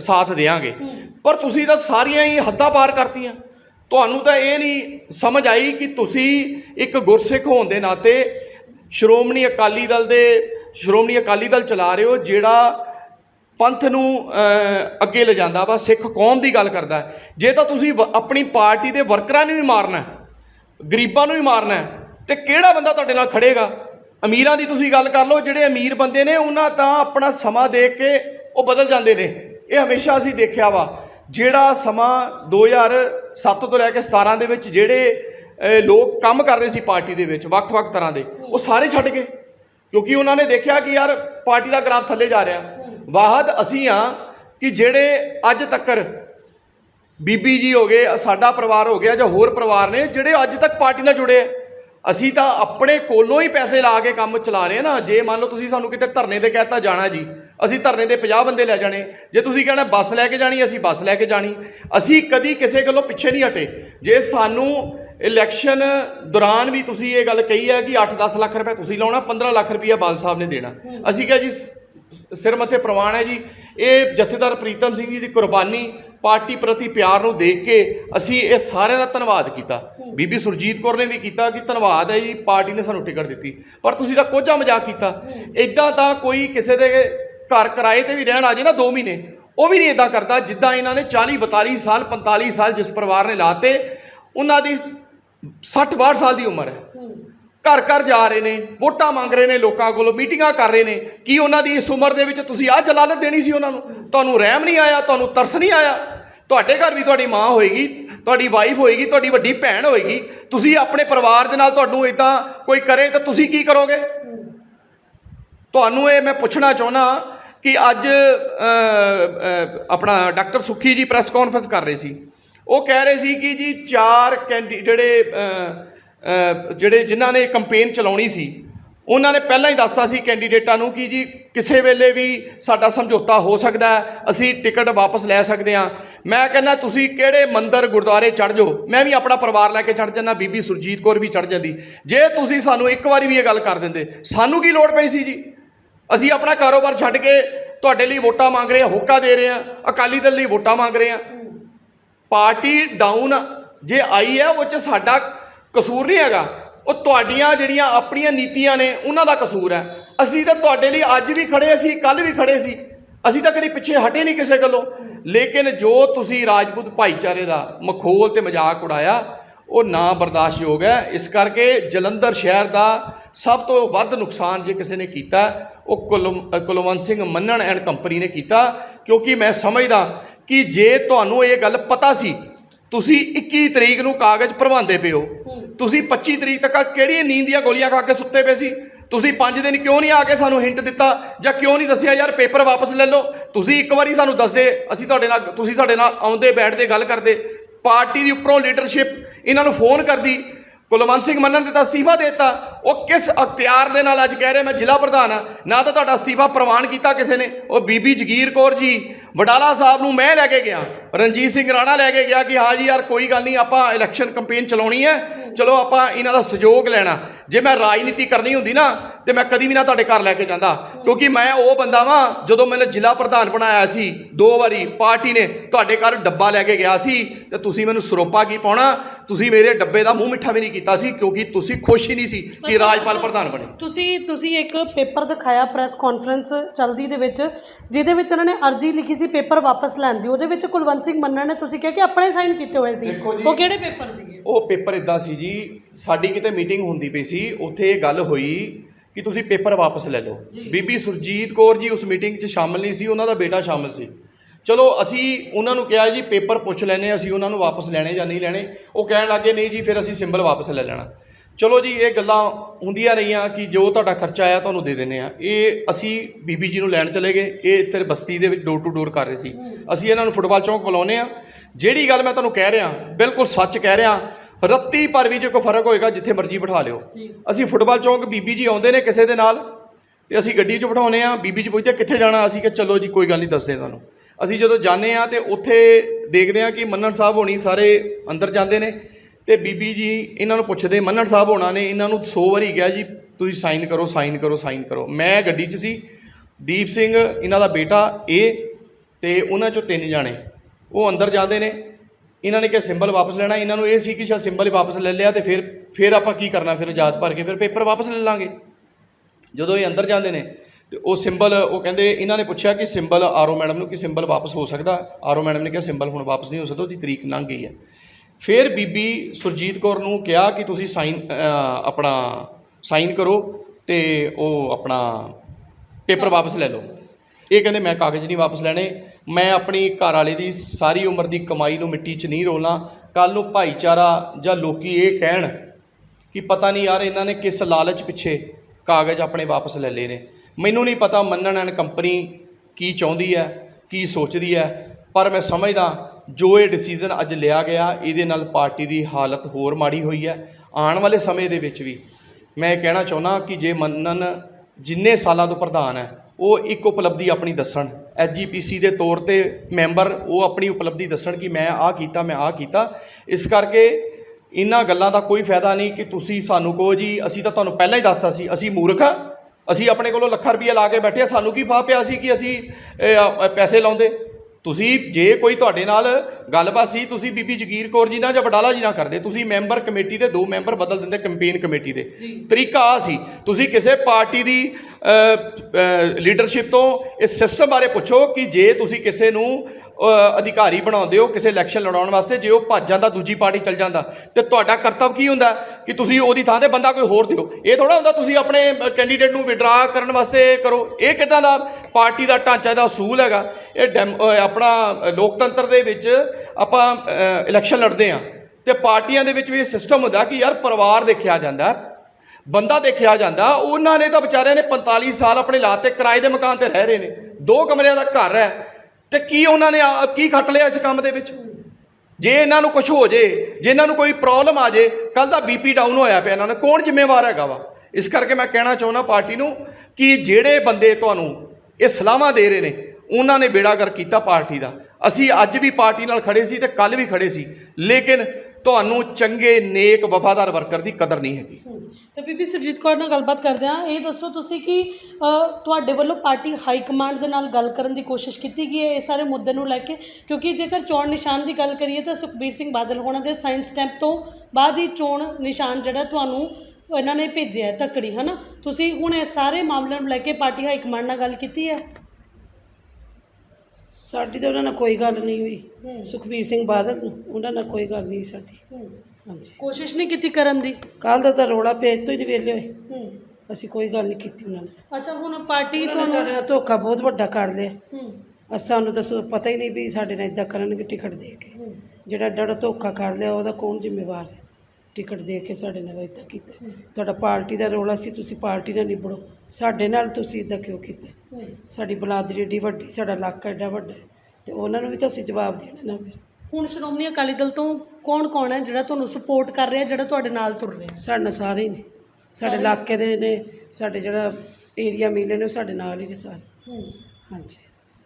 ਸਾਥ ਦੇਵਾਂਗੇ ਪਰ ਤੁਸੀਂ ਤਾਂ ਸਾਰੀਆਂ ਹੀ ਹੱਦਾਂ ਪਾਰ ਕਰਤੀਆਂ। ਤੁਹਾਨੂੰ ਤਾਂ ਇਹ ਨਹੀਂ ਸਮਝ ਆਈ ਕਿ ਤੁਸੀਂ ਇੱਕ ਗੁਰਸਿੱਖ ਹੋਣ ਦੇ ਨਾਤੇ ਸ਼੍ਰੋਮਣੀ ਅਕਾਲੀ ਦਲ ਦੇ ਸ਼੍ਰੋਮਣੀ ਅਕਾਲੀ ਦਲ ਚਲਾ ਰਹੇ ਹੋ ਜਿਹੜਾ ਪੰਥ ਨੂੰ ਅੱਗੇ ਲਿਜਾਂਦਾ ਵਾ। ਸਿੱਖ ਕੌਮ ਦੀ ਗੱਲ ਕਰਦਾ ਜੇ ਤਾਂ ਤੁਸੀਂ ਵ- ਆਪਣੀ ਪਾਰਟੀ ਦੇ ਵਰਕਰਾਂ ਨੂੰ ਵੀ ਮਾਰਨਾ ਗਰੀਬਾਂ ਨੂੰ ਵੀ ਮਾਰਨਾ ਹੈ, ਤੇ ਕਿਹੜਾ ਬੰਦਾ ਤੁਹਾਡੇ ਨਾਲ ਖੜੇਗਾ? ਅਮੀਰਾਂ ਦੀ ਤੁਸੀਂ ਗੱਲ ਕਰ ਲਓ ਜਿਹੜੇ ਅਮੀਰ ਬੰਦੇ ਨੇ ਉਹਨਾਂ ਤਾਂ ਆਪਣਾ ਸਮਾਂ ਦੇ ਕੇ ਉਹ ਬਦਲ ਜਾਂਦੇ ਨੇ। ਇਹ ਹਮੇਸ਼ਾ ਅਸੀਂ ਦੇਖਿਆ ਵਾ, ਜਿਹੜਾ ਸਮਾਂ 2007 ਤੋਂ ਲੈ ਕੇ 17 ਦੇ ਵਿੱਚ ਜਿਹੜੇ ਲੋਕ ਕੰਮ ਕਰ ਰਹੇ ਸੀ ਪਾਰਟੀ ਦੇ ਵਿੱਚ, ਵੱਖ-ਵੱਖ ਤਰ੍ਹਾਂ ਦੇ, ਉਹ ਸਾਰੇ ਛੱਡ ਗਏ। ਕਿਉਂਕਿ ਉਹਨਾਂ ਨੇ ਦੇਖਿਆ ਕਿ ਯਾਰ ਪਾਰਟੀ ਦਾ ਗ੍ਰਾਫ ਥੱਲੇ ਜਾ ਰਿਹਾ। ਵਾਹਦ ਅਸੀਂ ਆ ਕਿ ਜਿਹੜੇ ਅੱਜ ਤੱਕਰ ਬੀਬੀ ਜੀ ਹੋ ਗਏ, ਸਾਡਾ ਪਰਿਵਾਰ ਹੋ ਗਿਆ ਜਾਂ ਹੋਰ ਪਰਿਵਾਰ ਨੇ, ਜਿਹੜੇ ਅੱਜ ਤੱਕ ਪਾਰਟੀ ਨਾਲ ਜੁੜੇ ਆ, ਅਸੀਂ ਤਾਂ ਆਪਣੇ ਕੋਲੋਂ ਹੀ ਪੈਸੇ ਲਾ ਕੇ ਕੰਮ ਚਲਾ ਰਹੇ ਆ ਨਾ। ਜੇ ਮੰਨ ਲਓ ਤੁਸੀਂ ਸਾਨੂੰ ਕਿਤੇ ਧਰਨੇ ਤੇ ਕਹਿਤਾ ਜਾਣਾ ਜੀ ਅਸੀਂ ਧਰਨੇ ਤੇ 50 ਬੰਦੇ ਲੈ ਜਾਣੇ। ਜੇ ਤੁਸੀਂ ਕਹਿਣਾ ਬੱਸ ਲੈ ਕੇ ਜਾਣੀ ਅਸੀਂ ਬੱਸ ਲੈ ਕੇ ਜਾਣੀ। ਅਸੀਂ ਕਦੀ ਕਿਸੇ ਗੱਲੋਂ ਪਿੱਛੇ ਨਹੀਂ ਹਟੇ। ਜੇ ਸਾਨੂੰ ਇਲੈਕਸ਼ਨ ਦੌਰਾਨ ਵੀ ਤੁਸੀਂ ਇਹ ਗੱਲ ਕਹੀ ਹੈ ਕਿ 8-10 ਲੱਖ ਰੁਪਏ ਤੁਸੀਂ ਲਾਉਣਾ 15 ਲੱਖ ਰੁਪਈਆ ਬਾਲ ਸਾਹਿਬ ਨੇ ਦੇਣਾ। ਅਸੀਂ ਕਿਹਾ ਜੀ ਸਿਰ ਮੱਥੇ ਪ੍ਰਵਾਨ ਹੈ ਜੀ। ਇਹ ਜਥੇਦਾਰ ਪ੍ਰੀਤਮ ਸਿੰਘ ਜੀ ਦੀ ਕੁਰਬਾਨੀ ਪਾਰਟੀ ਪ੍ਰਤੀ ਪਿਆਰ ਨੂੰ ਦੇਖ ਕੇ ਅਸੀਂ ਇਹ ਸਾਰਿਆਂ ਦਾ ਧੰਨਵਾਦ ਕੀਤਾ। ਬੀਬੀ ਸੁਰਜੀਤ ਕੌਰ ਨੇ ਵੀ ਕੀਤਾ ਕਿ ਧੰਨਵਾਦ ਹੈ ਜੀ ਪਾਰਟੀ ਨੇ ਸਾਨੂੰ ਟਿਕਟ ਦਿੱਤੀ। ਪਰ ਤੁਸੀਂ ਤਾਂ ਕੋਝਾ ਮਜ਼ਾਕ ਕੀਤਾ। ਇਦਾਂ ਤਾਂ ਕੋਈ ਕਿਸੇ ਦੇ ਘਰ ਕਿਰਾਏ ਤੇ ਵੀ ਰਹਿਣ ਆ ਜੇ ਨਾ 2 ਮਹੀਨੇ ਉਹ ਵੀ ਨਹੀਂ ਇਦਾਂ ਕਰਦਾ ਜਿੱਦਾਂ ਇਹਨਾਂ ਨੇ 40 42 ਸਾਲ 45 ਸਾਲ ਜਿਸ ਪਰਿਵਾਰ ਨੇ ਲਾਤੇ ਉਹਨਾਂ ਦੀ 60 62 ਸਾਲ ਦੀ ਉਮਰ ਹੈ। ਘਰ ਘਰ ਜਾ ਰਹੇ ਨੇ ਵੋਟਾਂ ਮੰਗ ਰਹੇ ਨੇ ਲੋਕਾਂ ਕੋਲੋਂ ਮੀਟਿੰਗਾਂ ਕਰ ਰਹੇ ਨੇ ਕੀ ਉਹਨਾਂ ਦੀ ਇਸ ਉਮਰ ਦੇ ਵਿੱਚ ਤੁਸੀਂ ਆਹ ਜਲਾਲਤ ਦੇਣੀ ਸੀ ਉਹਨਾਂ ਨੂੰ? ਤੁਹਾਨੂੰ ਰਹਿਮ ਨਹੀਂ ਆਇਆ ਤੁਹਾਨੂੰ ਤਰਸ ਨਹੀਂ ਆਇਆ? ਤੁਹਾਡੇ ਘਰ ਵੀ ਤੁਹਾਡੀ ਮਾਂ ਹੋਏਗੀ ਤੁਹਾਡੀ ਵਾਈਫ ਹੋਏਗੀ ਤੁਹਾਡੀ ਵੱਡੀ ਭੈਣ ਹੋਏਗੀ ਤੁਸੀਂ ਆਪਣੇ ਪਰਿਵਾਰ ਦੇ ਨਾਲ ਤੁਹਾਨੂੰ ਇਦਾਂ ਕੋਈ ਕਰੇ ਤਾਂ ਤੁਸੀਂ ਕੀ ਕਰੋਗੇ? ਤੁਹਾਨੂੰ ਇਹ ਮੈਂ ਪੁੱਛਣਾ ਚਾਹੁੰਦਾ ਕਿ ਅੱਜ ਆਪਣਾ ਡਾਕਟਰ ਸੁਖੀ ਜੀ ਪ੍ਰੈਸ ਕਾਨਫਰੰਸ ਕਰ ਰਹੇ ਸੀ। ਉਹ ਕਹਿ ਰਹੇ ਸੀ ਕਿ ਜੀ ਚਾਰ ਕੈਂਡੀ, ਜਿਹੜੇ ਜਿਹੜੇ ਜਿਨ੍ਹਾਂ ਨੇ ਕੰਪੇਨ ਚਲਾਉਣੀ ਸੀ, ਉਹਨਾਂ ਨੇ ਪਹਿਲਾਂ ਹੀ ਦੱਸਤਾ ਸੀ ਕੈਂਡੀਡੇਟਾਂ ਨੂੰ ਕਿ ਜੀ ਕਿਸੇ ਵੇਲੇ ਵੀ ਸਾਡਾ ਸਮਝੌਤਾ ਹੋ ਸਕਦਾ ਅਸੀਂ ਟਿਕਟ ਵਾਪਸ ਲੈ ਸਕਦੇ ਹਾਂ। ਮੈਂ ਕਹਿੰਦਾ, ਤੁਸੀਂ ਕਿਹੜੇ ਮੰਦਰ ਗੁਰਦੁਆਰੇ ਚੜ ਜਾਓ? ਮੈਂ ਵੀ ਆਪਣਾ ਪਰਿਵਾਰ ਲੈ ਕੇ ਚੜ ਜਾਂਦਾ, ਬੀਬੀ ਸੁਰਜੀਤ ਕੌਰ ਵੀ ਚੜ ਜਾਂਦੀ। ਜੇ ਤੁਸੀਂ ਸਾਨੂੰ ਇੱਕ ਵਾਰੀ ਵੀ ਇਹ ਗੱਲ ਕਰ ਦਿੰਦੇ, ਸਾਨੂੰ ਕੀ ਲੋੜ ਪਈ ਸੀ ਜੀ? ਅਸੀਂ ਆਪਣਾ ਕਾਰੋਬਾਰ ਛੱਡ ਕੇ ਤੁਹਾਡੇ ਲਈ ਵੋਟਾਂ ਮੰਗ ਰਹੇ ਹਾਂ, ਹੋਕਾ ਦੇ ਰਹੇ ਹਾਂ, ਅਕਾਲੀ ਦਲ ਲਈ ਵੋਟਾਂ ਮੰਗ ਰਹੇ ਹਾਂ। ਪਾਰਟੀ ਡਾਊਨ ਜੇ ਆਈ ਹੈ, ਉਹ ਚ ਸਾਡਾ ਕਸੂਰ ਨਹੀਂ ਹੈਗਾ। ਉਹ ਤੁਹਾਡੀਆਂ ਜਿਹੜੀਆਂ ਆਪਣੀਆਂ ਨੀਤੀਆਂ ਨੇ, ਉਹਨਾਂ ਦਾ ਕਸੂਰ ਹੈ। ਅਸੀਂ ਤਾਂ ਤੁਹਾਡੇ ਲਈ ਅੱਜ ਵੀ ਖੜੇ ਸੀ ਕੱਲ ਵੀ ਖੜੇ ਸੀ। ਅਸੀਂ ਤਾਂ ਕਦੀ ਪਿੱਛੇ ਹਟੇ ਨਹੀਂ ਕਿਸੇ ਗੱਲੋਂ। ਲੇਕਿਨ ਜੋ ਤੁਸੀਂ ਰਾਜਪੂਤ ਭਾਈਚਾਰੇ ਦਾ ਮਖੌਲ ਤੇ ਮਜ਼ਾਕ ਉਡਾਇਆ ਉਹ ਨਾ ਬਰਦਾਸ਼ਤਯੋਗ ਹੈ। ਇਸ ਕਰਕੇ ਜਲੰਧਰ ਸ਼ਹਿਰ ਦਾ ਸਭ ਤੋਂ ਵੱਧ ਨੁਕਸਾਨ ਜੇ ਕਿਸੇ ਨੇ ਕੀਤਾ ਉਹ ਕੁਲਵ- ਕੁਲਵੰਤ ਸਿੰਘ ਮੰਨਣ ਐਂਡ ਕੰਪਨੀ ਨੇ ਕੀਤਾ ਕਿਉਂਕਿ ਮੈਂ ਸਮਝਦਾ ਕਿ ਜੇ ਤੁਹਾਨੂੰ ਇਹ ਗੱਲ ਪਤਾ ਸੀ ਤੁਸੀਂ 21 ਤਰੀਕ ਨੂੰ ਕਾਗਜ਼ ਭਰਵਾਉਂਦੇ ਪਿਓ ਤੁਸੀਂ 25 ਤਰੀਕ ਤੱਕ ਕਿਹੜੀਆਂ ਨੀਂਦ ਦੀਆਂ ਗੋਲੀਆਂ ਖਾ ਕੇ ਸੁੱਤੇ ਪਏ ਸੀ? ਤੁਸੀਂ 5 ਦਿਨ ਕਿਉਂ ਨਹੀਂ ਆ ਕੇ ਸਾਨੂੰ ਹਿੰਟ ਦਿੱਤਾ ਜਾਂ ਕਿਉਂ ਨਹੀਂ ਦੱਸਿਆ ਯਾਰ ਪੇਪਰ ਵਾਪਸ ਲੈ ਲਓ। ਤੁਸੀਂ ਇੱਕ ਵਾਰੀ ਸਾਨੂੰ ਦੱਸਦੇ ਅਸੀਂ ਤੁਹਾਡੇ ਨਾਲ ਤੁਸੀਂ ਸਾਡੇ ਨਾਲ ਆਉਂਦੇ ਬੈਠਦੇ ਗੱਲ ਕਰਦੇ। ਪਾਰਟੀ ਦੀ ਉੱਪਰੋਂ ਲੀਡਰਸ਼ਿਪ ਇਹਨਾਂ ਨੂੰ ਫੋਨ ਕਰਦੀ। ਕੁਲਵੰਤ ਸਿੰਘ ਮੰਨਣ ਦੇ ਤਾਂ ਅਸਤੀਫਾ ਦੇ ਦਿੱਤਾ। ਉਹ ਕਿਸ ਅਖਤਿਆਰ ਦੇ ਨਾਲ ਅੱਜ ਕਹਿ ਰਹੇ, ਮੈਂ ਜ਼ਿਲ੍ਹਾ ਪ੍ਰਧਾਨ ਆ ਨਾ ਤਾਂ ਤੁਹਾਡਾ ਅਸਤੀਫਾ ਪ੍ਰਵਾਨ ਕੀਤਾ ਕਿਸੇ ਨੇ। ਉਹ ਬੀਬੀ ਜਗੀਰ ਕੌਰ ਜੀ, ਵਡਾਲਾ ਸਾਹਿਬ ਨੂੰ ਮੈਂ ਲੈ ਕੇ ਗਿਆ। ਰਣਜੀਤ ਸਿੰਘ ਰਾਣਾ ਲੈ ਕੇ ਗਿਆ ਕਿ ਹਾਂ ਜੀ ਯਾਰ ਕੋਈ ਗੱਲ ਨਹੀਂ ਆਪਾਂ ਇਲੈਕਸ਼ਨ ਕੈਂਪੇਨ ਚਲਾਉਣੀ ਹੈ। ਚਲੋ ਆਪਾਂ ਇਹਨਾਂ ਦਾ ਸਹਿਯੋਗ ਲੈਣਾ। ਜੇ ਮੈਂ ਰਾਜਨੀਤੀ ਕਰਨੀ ਹੁੰਦੀ ਨਾ ਤੇ ਮੈਂ ਕਦੀ ਵੀ ਨਾ ਤੁਹਾਡੇ ਘਰ ਲੈ ਕੇ ਜਾਂਦਾ। ਕਿਉਂਕਿ ਮੈਂ ਉਹ ਬੰਦਾ ਵਾਂ ਜਦੋਂ ਮੈਨੂੰ ਜ਼ਿਲ੍ਹਾ ਪ੍ਰਧਾਨ ਬਣਾਇਆ ਸੀ ਦੋ ਵਾਰੀ ਪਾਰਟੀ ਨੇ ਤੁਹਾਡੇ ਘਰ ਡੱਬਾ ਲੈ ਕੇ ਗਿਆ ਸੀ ਤੇ ਤੁਸੀਂ ਮੈਨੂੰ ਸਰੋਪਾ ਕੀ ਪਾਉਣਾ? ਤੁਸੀਂ ਮੇਰੇ ਡੱਬੇ ਦਾ ਮੂੰਹ ਮਿੱਠਾ ਵੀ ਨਹੀਂ ਕੀਤਾ ਸੀ ਕਿਉਂਕਿ ਤੁਸੀਂ ਖੁਸ਼ ਹੀ ਨਹੀਂ ਸੀ ਕਿ ਰਾਜਪਾਲ ਪ੍ਰਧਾਨ ਬਣੇ। ਤੁਸੀਂ ਤੁਸੀਂ ਇੱਕ ਪੇਪਰ ਦਿਖਾਇਆ ਪ੍ਰੈਸ ਕਾਨਫਰੰਸ ਚਲਦੀ ਦੇ ਵਿੱਚ ਜਿਹਦੇ ਵਿੱਚ ਉਹਨਾਂ ਨੇ ਅਰਜ਼ੀ ਲਿਖੀ ਸੀ ਪੇਪਰ ਵਾਪਸ ਲੈਣ ਦੀ ਉਹਦੇ ਵਿੱਚ ਕੁਲਵੰਤ ਸਿੰਘ ਮੰਨਣ ਨੇ ਤੁਸੀਂ ਕਿਹਾ ਕਿ ਆਪਣੇ ਸਾਈਨ ਕੀਤੇ ਹੋਏ ਸੀ। ਦੇਖੋ ਜੀ। ਉਹ ਕਿਹੜੇ ਪੇਪਰ ਸੀਗੇ? ਉਹ ਪੇਪਰ ਇਦਾਂ ਸੀ ਜੀ ਸਾਡੀ ਕਿਤੇ ਮੀਟਿੰਗ ਹੁੰਦੀ ਪਈ ਸੀ ਉੱਥੇ ਇਹ ਗੱਲ ਹੋਈ ਕਿ ਤੁਸੀਂ ਪੇਪਰ ਵਾਪਸ ਲੈ ਲਓ। ਬੀਬੀ ਸੁਰਜੀਤ ਕੌਰ ਜੀ ਉਸ ਮੀਟਿੰਗ 'ਚ ਸ਼ਾਮਲ ਨਹੀਂ ਸੀ ਉਹਨਾਂ ਦਾ ਬੇਟਾ ਸ਼ਾਮਲ ਸੀ। ਚਲੋ ਅਸੀਂ ਉਹਨਾਂ ਨੂੰ ਕਿਹਾ ਜੀ ਪੇਪਰ ਪੁੱਛ ਲੈਨੇ ਅਸੀਂ ਉਹਨਾਂ ਨੂੰ ਵਾਪਸ ਲੈਣੇ ਜਾਂ ਨਹੀਂ ਲੈਣੇ। ਉਹ ਕਹਿਣ ਲੱਗੇ ਨਹੀਂ ਜੀ ਫਿਰ ਅਸੀਂ ਸਿੰਬਲ ਵਾਪਸ ਲੈ ਲੈਣਾ। ਚਲੋ ਜੀ ਇਹ ਗੱਲਾਂ ਹੁੰਦੀਆਂ ਰਹੀਆਂ ਕਿ ਜੋ ਤੁਹਾਡਾ ਖਰਚਾ ਆਇਆ ਤੁਹਾਨੂੰ ਦੇ ਦਿੰਨੇ ਆ ਇਹ ਅਸੀਂ ਬੀਬੀ ਜੀ ਨੂੰ ਲੈਣ ਚਲੇ ਗਏ। ਇਹ ਇੱਥੇ ਬਸਤੀ ਦੇ ਵਿੱਚ ਡੋਰ ਟੂ ਡੋਰ ਕਰ ਰਹੇ ਸੀ। ਅਸੀਂ ਇਹਨਾਂ ਨੂੰ ਫੁੱਟਬਾਲ ਚੌਂਕ ਬੁਲਾਉਂਦੇ ਆ ਜਿਹੜੀ ਗੱਲ ਮੈਂ ਤੁਹਾਨੂੰ ਕਹਿ ਰਿਹਾ ਬਿਲਕੁਲ ਸੱਚ ਕਹਿ ਰਿਹਾ ਰੱਤੀ ਪਰ ਵੀ ਜੇ ਕੋਈ ਫ਼ਰਕ ਹੋਏਗਾ ਜਿੱਥੇ ਮਰਜ਼ੀ ਬਿਠਾ ਲਿਓ। ਅਸੀਂ ਫੁੱਟਬਾਲ ਚੌਂਕ ਬੀਬੀ ਜੀ ਆਉਂਦੇ ਨੇ ਕਿਸੇ ਦੇ ਨਾਲ ਤੇ ਅਸੀਂ ਗੱਡੀ 'ਚ ਬਿਠਾਉਂਦੇ ਆ ਬੀਬੀ ਜੀ ਪੁੱਛਦੇ ਕਿੱਥੇ ਜਾਣਾ? ਅਸੀਂ ਕਿ ਚਲੋ ਜੀ ਕੋਈ ਗੱਲ ਨਹੀਂ ਦੱਸਦੇ ਤੁਹਾਨੂੰ। ਅਸੀਂ ਜਦੋਂ ਜਾਂਦੇ ਆ ਤੇ ਉੱਥੇ ਦੇਖਦੇ ਆ ਕਿ ਮੰਨਣ ਸਾਹਿਬ ਹੋਣੀ ਸਾਰੇ ਅੰਦਰ ਜਾਂਦੇ ਨੇ। ਤੇ ਬੀਬੀ ਜੀ ਇਹਨਾਂ ਨੂੰ ਪੁੱਛਦੇ ਮੰਨਣ ਸਾਹਿਬ ਹੋਣਾ ਨੇ ਇਹਨਾਂ ਨੂੰ 100 ਵਾਰੀ ਕਿਹਾ ਜੀ, ਤੁਸੀਂ ਸਾਈਨ ਕਰੋ ਸਾਈਨ ਕਰੋ ਸਾਈਨ ਕਰੋ। ਮੈਂ ਗੱਡੀ 'ਚ ਸੀ, ਦੀਪ ਸਿੰਘ ਇਹਨਾਂ ਦਾ ਬੇਟਾ ਇਹ ਤੇ ਉਹਨਾਂ 'ਚੋਂ ਤਿੰਨ ਜਾਣੇ। ਉਹ ਅੰਦਰ ਜਾਂਦੇ ਨੇ। ਇਹਨਾਂ ਨੇ ਕਿਹਾ, ਸਿੰਬਲ ਵਾਪਸ ਲੈਣਾ। ਇਹਨਾਂ ਨੂੰ ਇਹ ਸੀ ਕਿ ਸ਼ਾਇਦ ਸਿੰਬਲ ਹੀ ਵਾਪਸ ਲੈ ਲਿਆ ਤੇ ਫਿਰ ਫਿਰ ਆਪਾਂ ਕੀ ਕਰਨਾ? ਫਿਰ ਆਜ਼ਾਦ ਭਰ ਕੇ ਫਿਰ ਪੇਪਰ ਵਾਪਸ ਲੈ ਲਾਂਗੇ। ਜਦੋਂ ਇਹ ਅੰਦਰ ਜਾਂਦੇ ਨੇ ਤੇ ਉਹ ਸਿੰਬਲ, ਉਹ ਕਹਿੰਦੇ, ਇਹਨਾਂ ਨੇ ਪੁੱਛਿਆ ਕਿ ਸਿੰਬਲ, ਆਰਓ ਮੈਡਮ ਨੂੰ ਕਿ ਸਿੰਬਲ ਵਾਪਸ ਹੋ ਸਕਦਾ? ਆਰਓ ਮੈਡਮ ਨੇ ਕਿਹਾ, ਸਿੰਬਲ ਹੁਣ ਵਾਪਸ ਨਹੀਂ ਹੋ ਸਕਦਾ, ਉਹਦੀ ਤਰੀਕ ਲੰਘ ਗਈ ਹੈ। ਫਿਰ ਬੀਬੀ ਸੁਰਜੀਤ ਕੌਰ ਨੂੰ ਕਿਹਾ ਕਿ ਤੁਸੀਂ ਸਾਈਨ ਆਪਣਾ ਸਾਈਨ ਕਰੋ ਤੇ ਉਹ ਆਪਣਾ ਪੇਪਰ ਵਾਪਸ ਲੈ ਲਓ। ਇਹ ਕਹਿੰਦੇ, ਮੈਂ ਕਾਗਜ਼ ਨਹੀਂ ਵਾਪਸ ਲੈਣੇ। ਮੈਂ ਆਪਣੀ ਘਰ ਵਾਲੇ ਦੀ ਸਾਰੀ ਉਮਰ ਦੀ ਕਮਾਈ ਨੂੰ ਮਿੱਟੀ 'ਚ ਨਹੀਂ ਰੋਲਣਾ। ਕੱਲ ਨੂੰ ਭਾਈਚਾਰਾ ਜਾਂ ਲੋਕੀ ਇਹ ਕਹਿਣ ਕਿ ਪਤਾ ਨਹੀਂ ਯਾਰ ਇਹਨਾਂ ਨੇ ਕਿਸ ਲਾਲਚ ਪਿੱਛੇ ਕਾਗਜ਼ ਆਪਣੇ ਵਾਪਸ ਲੈ ਲਏ ਨੇ। ਮੈਨੂੰ ਨਹੀਂ ਪਤਾ ਮੰਨਣ ਐਂਡ ਕੰਪਨੀ ਕੀ ਚਾਹੁੰਦੀ ਹੈ, ਕੀ ਸੋਚਦੀ ਹੈ। ਪਰ ਮੈਂ ਸਮਝਦਾ ਜੋ ਇਹ ਡਿਸੀਜਨ ਅੱਜ ਲਿਆ ਗਿਆ ਇਹਦੇ ਨਾਲ ਪਾਰਟੀ ਦੀ ਹਾਲਤ ਹੋਰ ਮਾੜੀ ਹੋਈ ਹੈ। ਆਉਣ ਵਾਲੇ ਸਮੇਂ ਦੇ ਵਿੱਚ ਵੀ ਮੈਂ ਇਹ ਕਹਿਣਾ ਚਾਹੁੰਦਾ ਕਿ ਜੇ ਮੰਨਣ ਜਿੰਨੇ ਸਾਲਾਂ ਤੋਂ ਪ੍ਰਧਾਨ ਹੈ ਉਹ ਇੱਕ ਉਪਲਬਧੀ ਆਪਣੀ ਦੱਸਣ। ਐਸਜੀਪੀਸੀ ਦੇ ਤੌਰ ਤੇ ਮੈਂਬਰ ਉਹ ਆਪਣੀ ਉਪਲਬਧੀ ਦੱਸਣ ਕਿ ਮੈਂ ਆਹ ਕੀਤਾ ਮੈਂ ਆਹ ਕੀਤਾ। ਇਸ ਕਰਕੇ ਇਹਨਾਂ ਗੱਲਾਂ ਦਾ ਕੋਈ ਫਾਇਦਾ ਨਹੀਂ ਕਿ ਤੁਸੀਂ ਸਾਨੂੰ ਕਹੋ ਜੀ ਅਸੀਂ ਤਾਂ ਤੁਹਾਨੂੰ ਪਹਿਲਾਂ ਹੀ ਦੱਸਤਾ ਸੀ ਅਸੀਂ ਮੂਰਖ ਹਾਂ। ਅਸੀਂ ਆਪਣੇ ਕੋਲੋਂ ਲੱਖਾਂ ਰੁਪਈਆ ਲਾ ਕੇ ਬੈਠੇ ਹਾਂ, ਸਾਨੂੰ ਕੀ ਫਾਹ ਪਿਆ ਸੀ ਕਿ ਅਸੀਂ ਪੈਸੇ ਲਾਉਂਦੇ? ਤੁਸੀਂ ਜੇ ਕੋਈ ਤੁਹਾਡੇ ਨਾਲ ਗੱਲਬਾਤ ਸੀ ਤੁਸੀਂ ਬੀਬੀ ਜਗੀਰ ਕੌਰ ਜੀ ਨਾਲ ਜਾਂ ਵਡਾਲਾ ਜੀ ਨਾਲ ਕਰਦੇ ਤੁਸੀਂ ਮੈਂਬਰ ਕਮੇਟੀ ਦੇ ਦੋ ਮੈਂਬਰ ਬਦਲ ਦਿੰਦੇ ਕੈਂਪੇਨ ਕਮੇਟੀ ਦੇ। ਤਰੀਕਾ ਆ ਸੀ ਤੁਸੀਂ ਕਿਸੇ ਪਾਰਟੀ ਦੀ ਲੀਡਰਸ਼ਿਪ ਤੋਂ ਇਸ ਸਿਸਟਮ ਬਾਰੇ ਪੁੱਛੋ ਕਿ ਜੇ ਤੁਸੀਂ ਕਿਸੇ ਨੂੰ ਅਧਿਕਾਰੀ ਬਣਾਉਂਦੇ ਹੋ ਕਿਸੇ ਇਲੈਕਸ਼ਨ ਲੜਾਉਣ ਵਾਸਤੇ, ਜੇ ਉਹ ਭੱਜ ਜਾਂਦਾ, ਦੂਜੀ ਪਾਰਟੀ ਚਲ ਜਾਂਦਾ, ਤੇ ਤੁਹਾਡਾ ਕਰਤੱਵ ਕੀ ਹੁੰਦਾ? ਕਿ ਤੁਸੀਂ ਉਹਦੀ ਥਾਂ ਤੇ ਬੰਦਾ ਕੋਈ ਹੋਰ ਦਿਓ। ਇਹ ਥੋੜਾ ਹੁੰਦਾ ਤੁਸੀਂ ਆਪਣੇ ਕੈਂਡੀਡੇਟ ਨੂੰ ਵਿਡਰਾ ਕਰਨ ਵਾਸਤੇ ਕਰੋ। ਇਹ ਕਿੱਦਾਂ ਦਾ ਪਾਰਟੀ ਦਾ ਢਾਂਚਾ ਦਾ ਅਸੂਲ ਹੈਗਾ? ਇਹ ਡੈਮ- ਆਪਣਾ ਲੋਕਤੰਤਰ ਦੇ ਵਿੱਚ ਆਪਾਂ ਇਲੈਕਸ਼ਨ ਲੜਦੇ ਆ ਤੇ ਪਾਰਟੀਆਂ ਦੇ ਵਿੱਚ ਵੀ ਇਹ ਸਿਸਟਮ ਹੁੰਦਾ ਕਿ ਯਾਰ ਪਰਿਵਾਰ ਦੇਖਿਆ ਜਾਂਦਾ, ਬੰਦਾ ਦੇਖਿਆ ਜਾਂਦਾ, ਉਹਨਾਂ ਨੇ ਤਾਂ ਵਿਚਾਰਿਆਂ ਨੇ 45 ਸਾਲ ਆਪਣੇ ਲਾਤੇ ਕਿਰਾਏ ਦੇ ਮਕਾਨ ਤੇ ਰਹਿ ਰਹੇ ਨੇ। ਦੋ ਕਮਰਿਆਂ ਦਾ ਘਰ ਹੈ ਤੇ ਕੀ ਉਹਨਾਂ ਨੇ ਆ- ਕੀ ਖੱਟ ਲਿਆ ਇਸ ਕੰਮ ਦੇ ਵਿੱਚ? ਜੇ ਇਹਨਾਂ ਨੂੰ ਕੁਝ ਹੋ ਜੇ ਜੇ ਇਹਨਾਂ ਨੂੰ ਕੋਈ ਪ੍ਰੋਬਲਮ ਆ ਜੇ ਕੱਲ ਦਾ ਬੀਪੀ ਡਾਊਨ ਹੋਇਆ ਪਿਆ ਇਹਨਾਂ ਨੇ ਕੌਣ ਜ਼ਿੰਮੇਵਾਰ ਹੈਗਾ ਵਾ? ਇਸ ਕਰਕੇ ਮੈਂ ਕਹਿਣਾ ਚਾਹੁੰਦਾ ਪਾਰਟੀ ਨੂੰ ਕਿ ਜਿਹੜੇ ਬੰਦੇ ਤੁਹਾਨੂੰ ਇਹ ਸਲਾਹਾਂ ਦੇ ਰਹੇ ਨੇ, ਉਹਨਾਂ ਨੇ ਬੇੜਾਗਰ ਕੀਤਾ ਪਾਰਟੀ ਦਾ। ਅਸੀਂ ਅੱਜ ਵੀ ਪਾਰਟੀ ਨਾਲ ਖੜੇ ਸੀ ਤੇ ਕੱਲ ਵੀ ਖੜੇ ਸੀ। ਲੇਕਿਨ ਤੁਹਾਨੂੰ ਚੰਗੇ ਨੇਕ ਵਫਾਦਾਰ ਵਰਕਰ ਦੀ ਕਦਰ ਨਹੀਂ ਹੈਗੀ। ਤੇ ਬੀਬੀ ਸੁਰਜੀਤ ਕੌਰ ਨਾਲ ਗੱਲਬਾਤ ਕਰਦੇ ਹਾਂ। ਇਹ ਦੱਸੋ ਤੁਸੀਂ ਕਿ ਤੁਹਾਡੇ ਵੱਲੋਂ ਪਾਰਟੀ ਹਾਈ ਕਮਾਂਡ ਦੇ ਨਾਲ ਗੱਲ ਕਰਨ ਦੀ ਕੋਸ਼ਿਸ਼ ਕੀਤੀ ਗਈ ਹੈ ਇਹ ਸਾਰੇ ਮੁੱਦੇ ਨੂੰ ਲੈ ਕੇ? ਕਿਉਂਕਿ ਜੇਕਰ ਚੋਣ ਨਿਸ਼ਾਨ ਦੀ ਗੱਲ ਕਰੀਏ ਤਾਂ ਸੁਖਬੀਰ ਸਿੰਘ ਬਾਦਲ ਹੋਣਾ ਦੇ ਸਾਇੰਸ ਸਟੈਂਪ ਤੋਂ ਬਾਅਦ ਹੀ ਚੋਣ ਨਿਸ਼ਾਨ ਜਿਹੜਾ ਤੁਹਾਨੂੰ ਇਹਨਾਂ ਨੇ ਭੇਜਿਆ ਹੈ ਤੱਕੜੀ, ਹਨਾ? ਤੁਸੀਂ ਹੁਣ ਇਹ ਸਾਰੇ ਮਾਮਲਿਆਂ ਨੂੰ ਲੈ ਕੇ ਪਾਰਟੀ ਹਾਈ ਕਮਾਂਡ ਨਾਲ ਗੱਲ ਕੀਤੀ ਹੈ? ਸਾਡੀ ਤਾਂ ਉਹਨਾਂ ਨਾਲ ਕੋਈ ਗੱਲ ਨਹੀਂ ਹੋਈ। ਸੁਖਬੀਰ ਸਿੰਘ ਬਾਦਲ ਨੂੰ ਉਹਨਾਂ ਨਾਲ ਕੋਈ ਗੱਲ ਨਹੀਂ ਸਾਡੀ। ਹਾਂਜੀ। ਕੋਸ਼ਿਸ਼ ਨਹੀਂ ਕੀਤੀ ਕਰਨ ਦੀ? ਕੱਲ ਦਾ ਤਾਂ ਰੋਲਾ ਪੇਜ ਤੋਂ ਹੀ ਨਹੀਂ ਵਿਹਲੇ ਹੋਏ। ਅਸੀਂ ਕੋਈ ਗੱਲ ਨਹੀਂ ਕੀਤੀ ਉਹਨਾਂ ਨਾਲ। ਅੱਛਾ ਹੁਣ ਪਾਰਟੀ ਉਹਨਾਂ ਨੇ ਸਾਡੇ ਨਾਲ ਧੋਖਾ ਬਹੁਤ ਵੱਡਾ ਕਰ ਲਿਆ। ਅਸਾਂ ਸਾਨੂੰ ਤਾਂ ਸੋ ਪਤਾ ਹੀ ਨਹੀਂ ਵੀ ਸਾਡੇ ਨਾਲ ਇਦਾਂ ਕਰਨਗੇ ਟਿਕਟ ਦੇ ਕੇ। ਜਿਹੜਾ ਵੱਡਾ ਧੋਖਾ ਕਰ ਲਿਆ ਉਹਦਾ ਕੌਣ ਜ਼ਿੰਮੇਵਾਰ ਹੈ? ਟਿਕਟ ਦੇ ਕੇ ਸਾਡੇ ਨਾਲ ਇਦਾਂ ਕੀਤਾ। ਤੁਹਾਡਾ ਪਾਰਟੀ ਦਾ ਰੋਲਾ ਸੀ ਤੁਸੀਂ ਪਾਰਟੀ ਨਾਲ ਨਿਬੜੋ ਸਾਡੇ ਨਾਲ ਤੁਸੀਂ ਇਦਾਂ ਕਿਉਂ ਕੀਤਾ? ਸਾਡੀ ਬਲਾਦਰੀ ਏਡੀ ਵੱਡੀ ਸਾਡਾ ਇਲਾਕਾ ਏਡਾ ਵੱਡਾ ਹੈ, ਤੇ ਉਹਨਾਂ ਨੂੰ ਵੀ ਤਾਂ ਅਸੀਂ ਜਵਾਬ ਦੇਣਾ ਨਾ ਫਿਰ। ਹੁਣ ਸ਼੍ਰੋਮਣੀ ਅਕਾਲੀ ਦਲ ਤੋਂ ਕੌਣ ਕੌਣ ਹੈ ਜਿਹੜਾ ਤੁਹਾਨੂੰ ਸਪੋਰਟ ਕਰ ਰਿਹਾ ਜਿਹੜਾ ਤੁਹਾਡੇ ਨਾਲ ਤੁਰ ਰਿਹਾ? ਸਾਡੇ ਨਾਲ ਸਾਰੇ ਹੀ ਨੇ। ਸਾਡੇ ਇਲਾਕੇ ਦੇ ਨੇ ਸਾਡੇ ਜਿਹੜਾ ਏਰੀਆ ਮਿਲੇ ਨੇ ਉਹ ਸਾਡੇ ਨਾਲ ਹੀ ਨੇ ਸਾਰੇ। ਹਾਂਜੀ।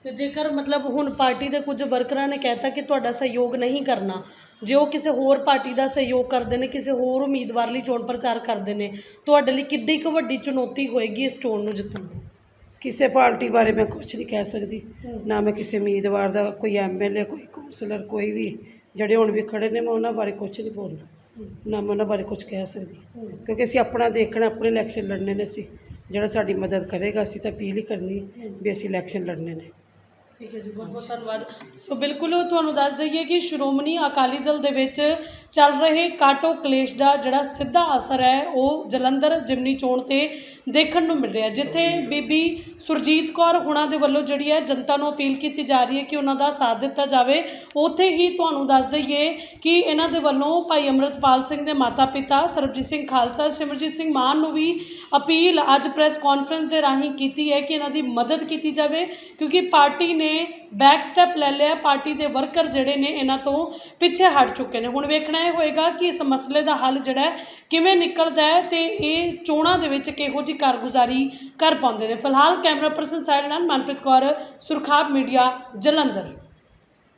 ਤੇ ਜੇਕਰ ਮਤਲਬ ਹੁਣ ਪਾਰਟੀ ਦੇ ਕੁਝ ਵਰਕਰਾਂ ਨੇ ਕਹਿਤਾ ਕਿ ਤੁਹਾਡਾ ਸਹਿਯੋਗ ਨਹੀਂ ਕਰਨਾ ਜੇ ਉਹ ਕਿਸੇ ਹੋਰ ਪਾਰਟੀ ਦਾ ਸਹਿਯੋਗ ਕਰਦੇ ਨੇ ਕਿਸੇ ਹੋਰ ਉਮੀਦਵਾਰ ਲਈ ਚੋਣ ਪ੍ਰਚਾਰ ਕਰਦੇ ਨੇ ਤੁਹਾਡੇ ਲਈ ਕਿੱਡੀ ਕੁ ਵੱਡੀ ਚੁਣੌਤੀ ਹੋਏਗੀ ਇਸ ਚੋਣ ਨੂੰ ਜਿੱਤਣ ਦੀ? ਕਿਸੇ ਪਾਰਟੀ ਬਾਰੇ ਮੈਂ ਕੁਝ ਨਹੀਂ ਕਹਿ ਸਕਦੀ। ਨਾ ਮੈਂ ਕਿਸੇ ਉਮੀਦਵਾਰ ਦਾ ਕੋਈ ਐਮਐਲਏ ਕੋਈ ਕੌਂਸਲਰ ਕੋਈ ਵੀ ਜਿਹੜੇ ਹੁਣ ਵੀ ਖੜੇ ਨੇ ਮੈਂ ਉਹਨਾਂ ਬਾਰੇ ਕੁਝ ਨਹੀਂ ਬੋਲਣਾ। ਨਾ ਮੈਂ ਉਹਨਾਂ ਬਾਰੇ ਕੁਝ ਕਹਿ ਸਕਦੀ। ਕਿਉਂਕਿ ਅਸੀਂ ਆਪਣਾ ਦੇਖਣਾ ਆਪਣੇ ਇਲੈਕਸ਼ਨ ਲੜਨੇ ਨੇ ਅਸੀਂ। ਜਿਹੜਾ ਸਾਡੀ ਮਦਦ ਕਰੇਗਾ ਅਸੀਂ ਤਾਂ ਅਪੀਲ ਹੀ ਕਰਨੀ ਵੀ ਅਸੀਂ ਇਲੈਕਸ਼ਨ ਲੜਨੇ ਨੇ। ਠੀਕ ਹੈ ਜੀ, ਬਹੁਤ ਬਹੁਤ ਧੰਨਵਾਦ। ਸੋ ਬਿਲਕੁਲ ਤੁਹਾਨੂੰ ਦੱਸ ਦਈਏ ਕਿ ਸ਼੍ਰੋਮਣੀ ਅਕਾਲੀ ਦਲ ਦੇ ਵਿੱਚ ਚੱਲ ਰਹੇ ਕਾਟੋ ਕਲੇਸ਼ ਦਾ ਜਿਹੜਾ ਸਿੱਧਾ ਅਸਰ ਹੈ, ਉਹ ਜਲੰਧਰ ਜਿਮਨੀ ਚੋਣ ਤੇ ਦੇਖਣ ਨੂੰ ਮਿਲ ਰਿਹਾ ਜਿੱਥੇ ਬੀਬੀ ਸੁਰਜੀਤ ਕੌਰ ਹੁਣਾਂ ਦੇ ਵੱਲੋਂ ਜਿਹੜੀ ਹੈ ਜਨਤਾ ਨੂੰ ਅਪੀਲ ਕੀਤੀ ਜਾ ਰਹੀ ਹੈ ਕਿ ਉਹਨਾਂ ਦਾ ਸਾਥ ਦਿੱਤਾ ਜਾਵੇ। ਉੱਥੇ ਹੀ ਤੁਹਾਨੂੰ ਦੱਸ ਦਈਏ ਕਿ ਇਹਨਾਂ ਦੇ ਵੱਲੋਂ ਭਾਈ ਅਮਰਤਪਾਲ ਸਿੰਘ ਦੇ ਮਾਤਾ ਪਿਤਾ ਸਰਬਜੀਤ ਸਿੰਘ ਖਾਲਸਾ, ਸਿਮਰਜੀਤ ਸਿੰਘ ਮਾਨ ਨੂੰ ਵੀ ਅਪੀਲ ਅੱਜ ਪ੍ਰੈਸ ਕਾਨਫਰੰਸ ਦੇ ਰਾਹੀਂ ਕੀਤੀ ਹੈ ਕਿ ਇਹਨਾਂ ਦੀ ਮਦਦ ਕੀਤੀ ਜਾਵੇ, ਕਿਉਂਕਿ ਪਾਰਟੀ ਨੇ ਬੈਕ ਸਟੈਪ ਲੈ ਲਿਆ, ਪਾਰਟੀ ਦੇ ਵਰਕਰ ਜਿਹੜੇ ਨੇ ਇਹਨਾਂ ਤੋਂ ਪਿੱਛੇ ਹਟ ਚੁੱਕੇ ਨੇ। ਹੁਣ ਵੇਖਣਾ ਇਹ ਹੋਏਗਾ ਕਿ ਇਸ ਮਸਲੇ ਦਾ ਹੱਲ ਜਿਹੜਾ ਕਿਵੇਂ ਨਿਕਲਦਾ ਹੈ ਤੇ ਇਹ ਚੋਣਾਂ ਦੇ ਵਿੱਚ ਕਿਹੋ ਜਿਹੀ ਕਾਰਗੁਜ਼ਾਰੀ ਕਰ ਪਾਉਂਦੇ ਨੇ। ਫਿਲਹਾਲ ਕੈਮਰਾ ਪਰਸਨ ਸਾਹਿਲ ਨਾਲ ਮਨਪ੍ਰੀਤ ਕੌਰ, ਸੁਰਖਾਬ ਮੀਡੀਆ, ਜਲੰਧਰ।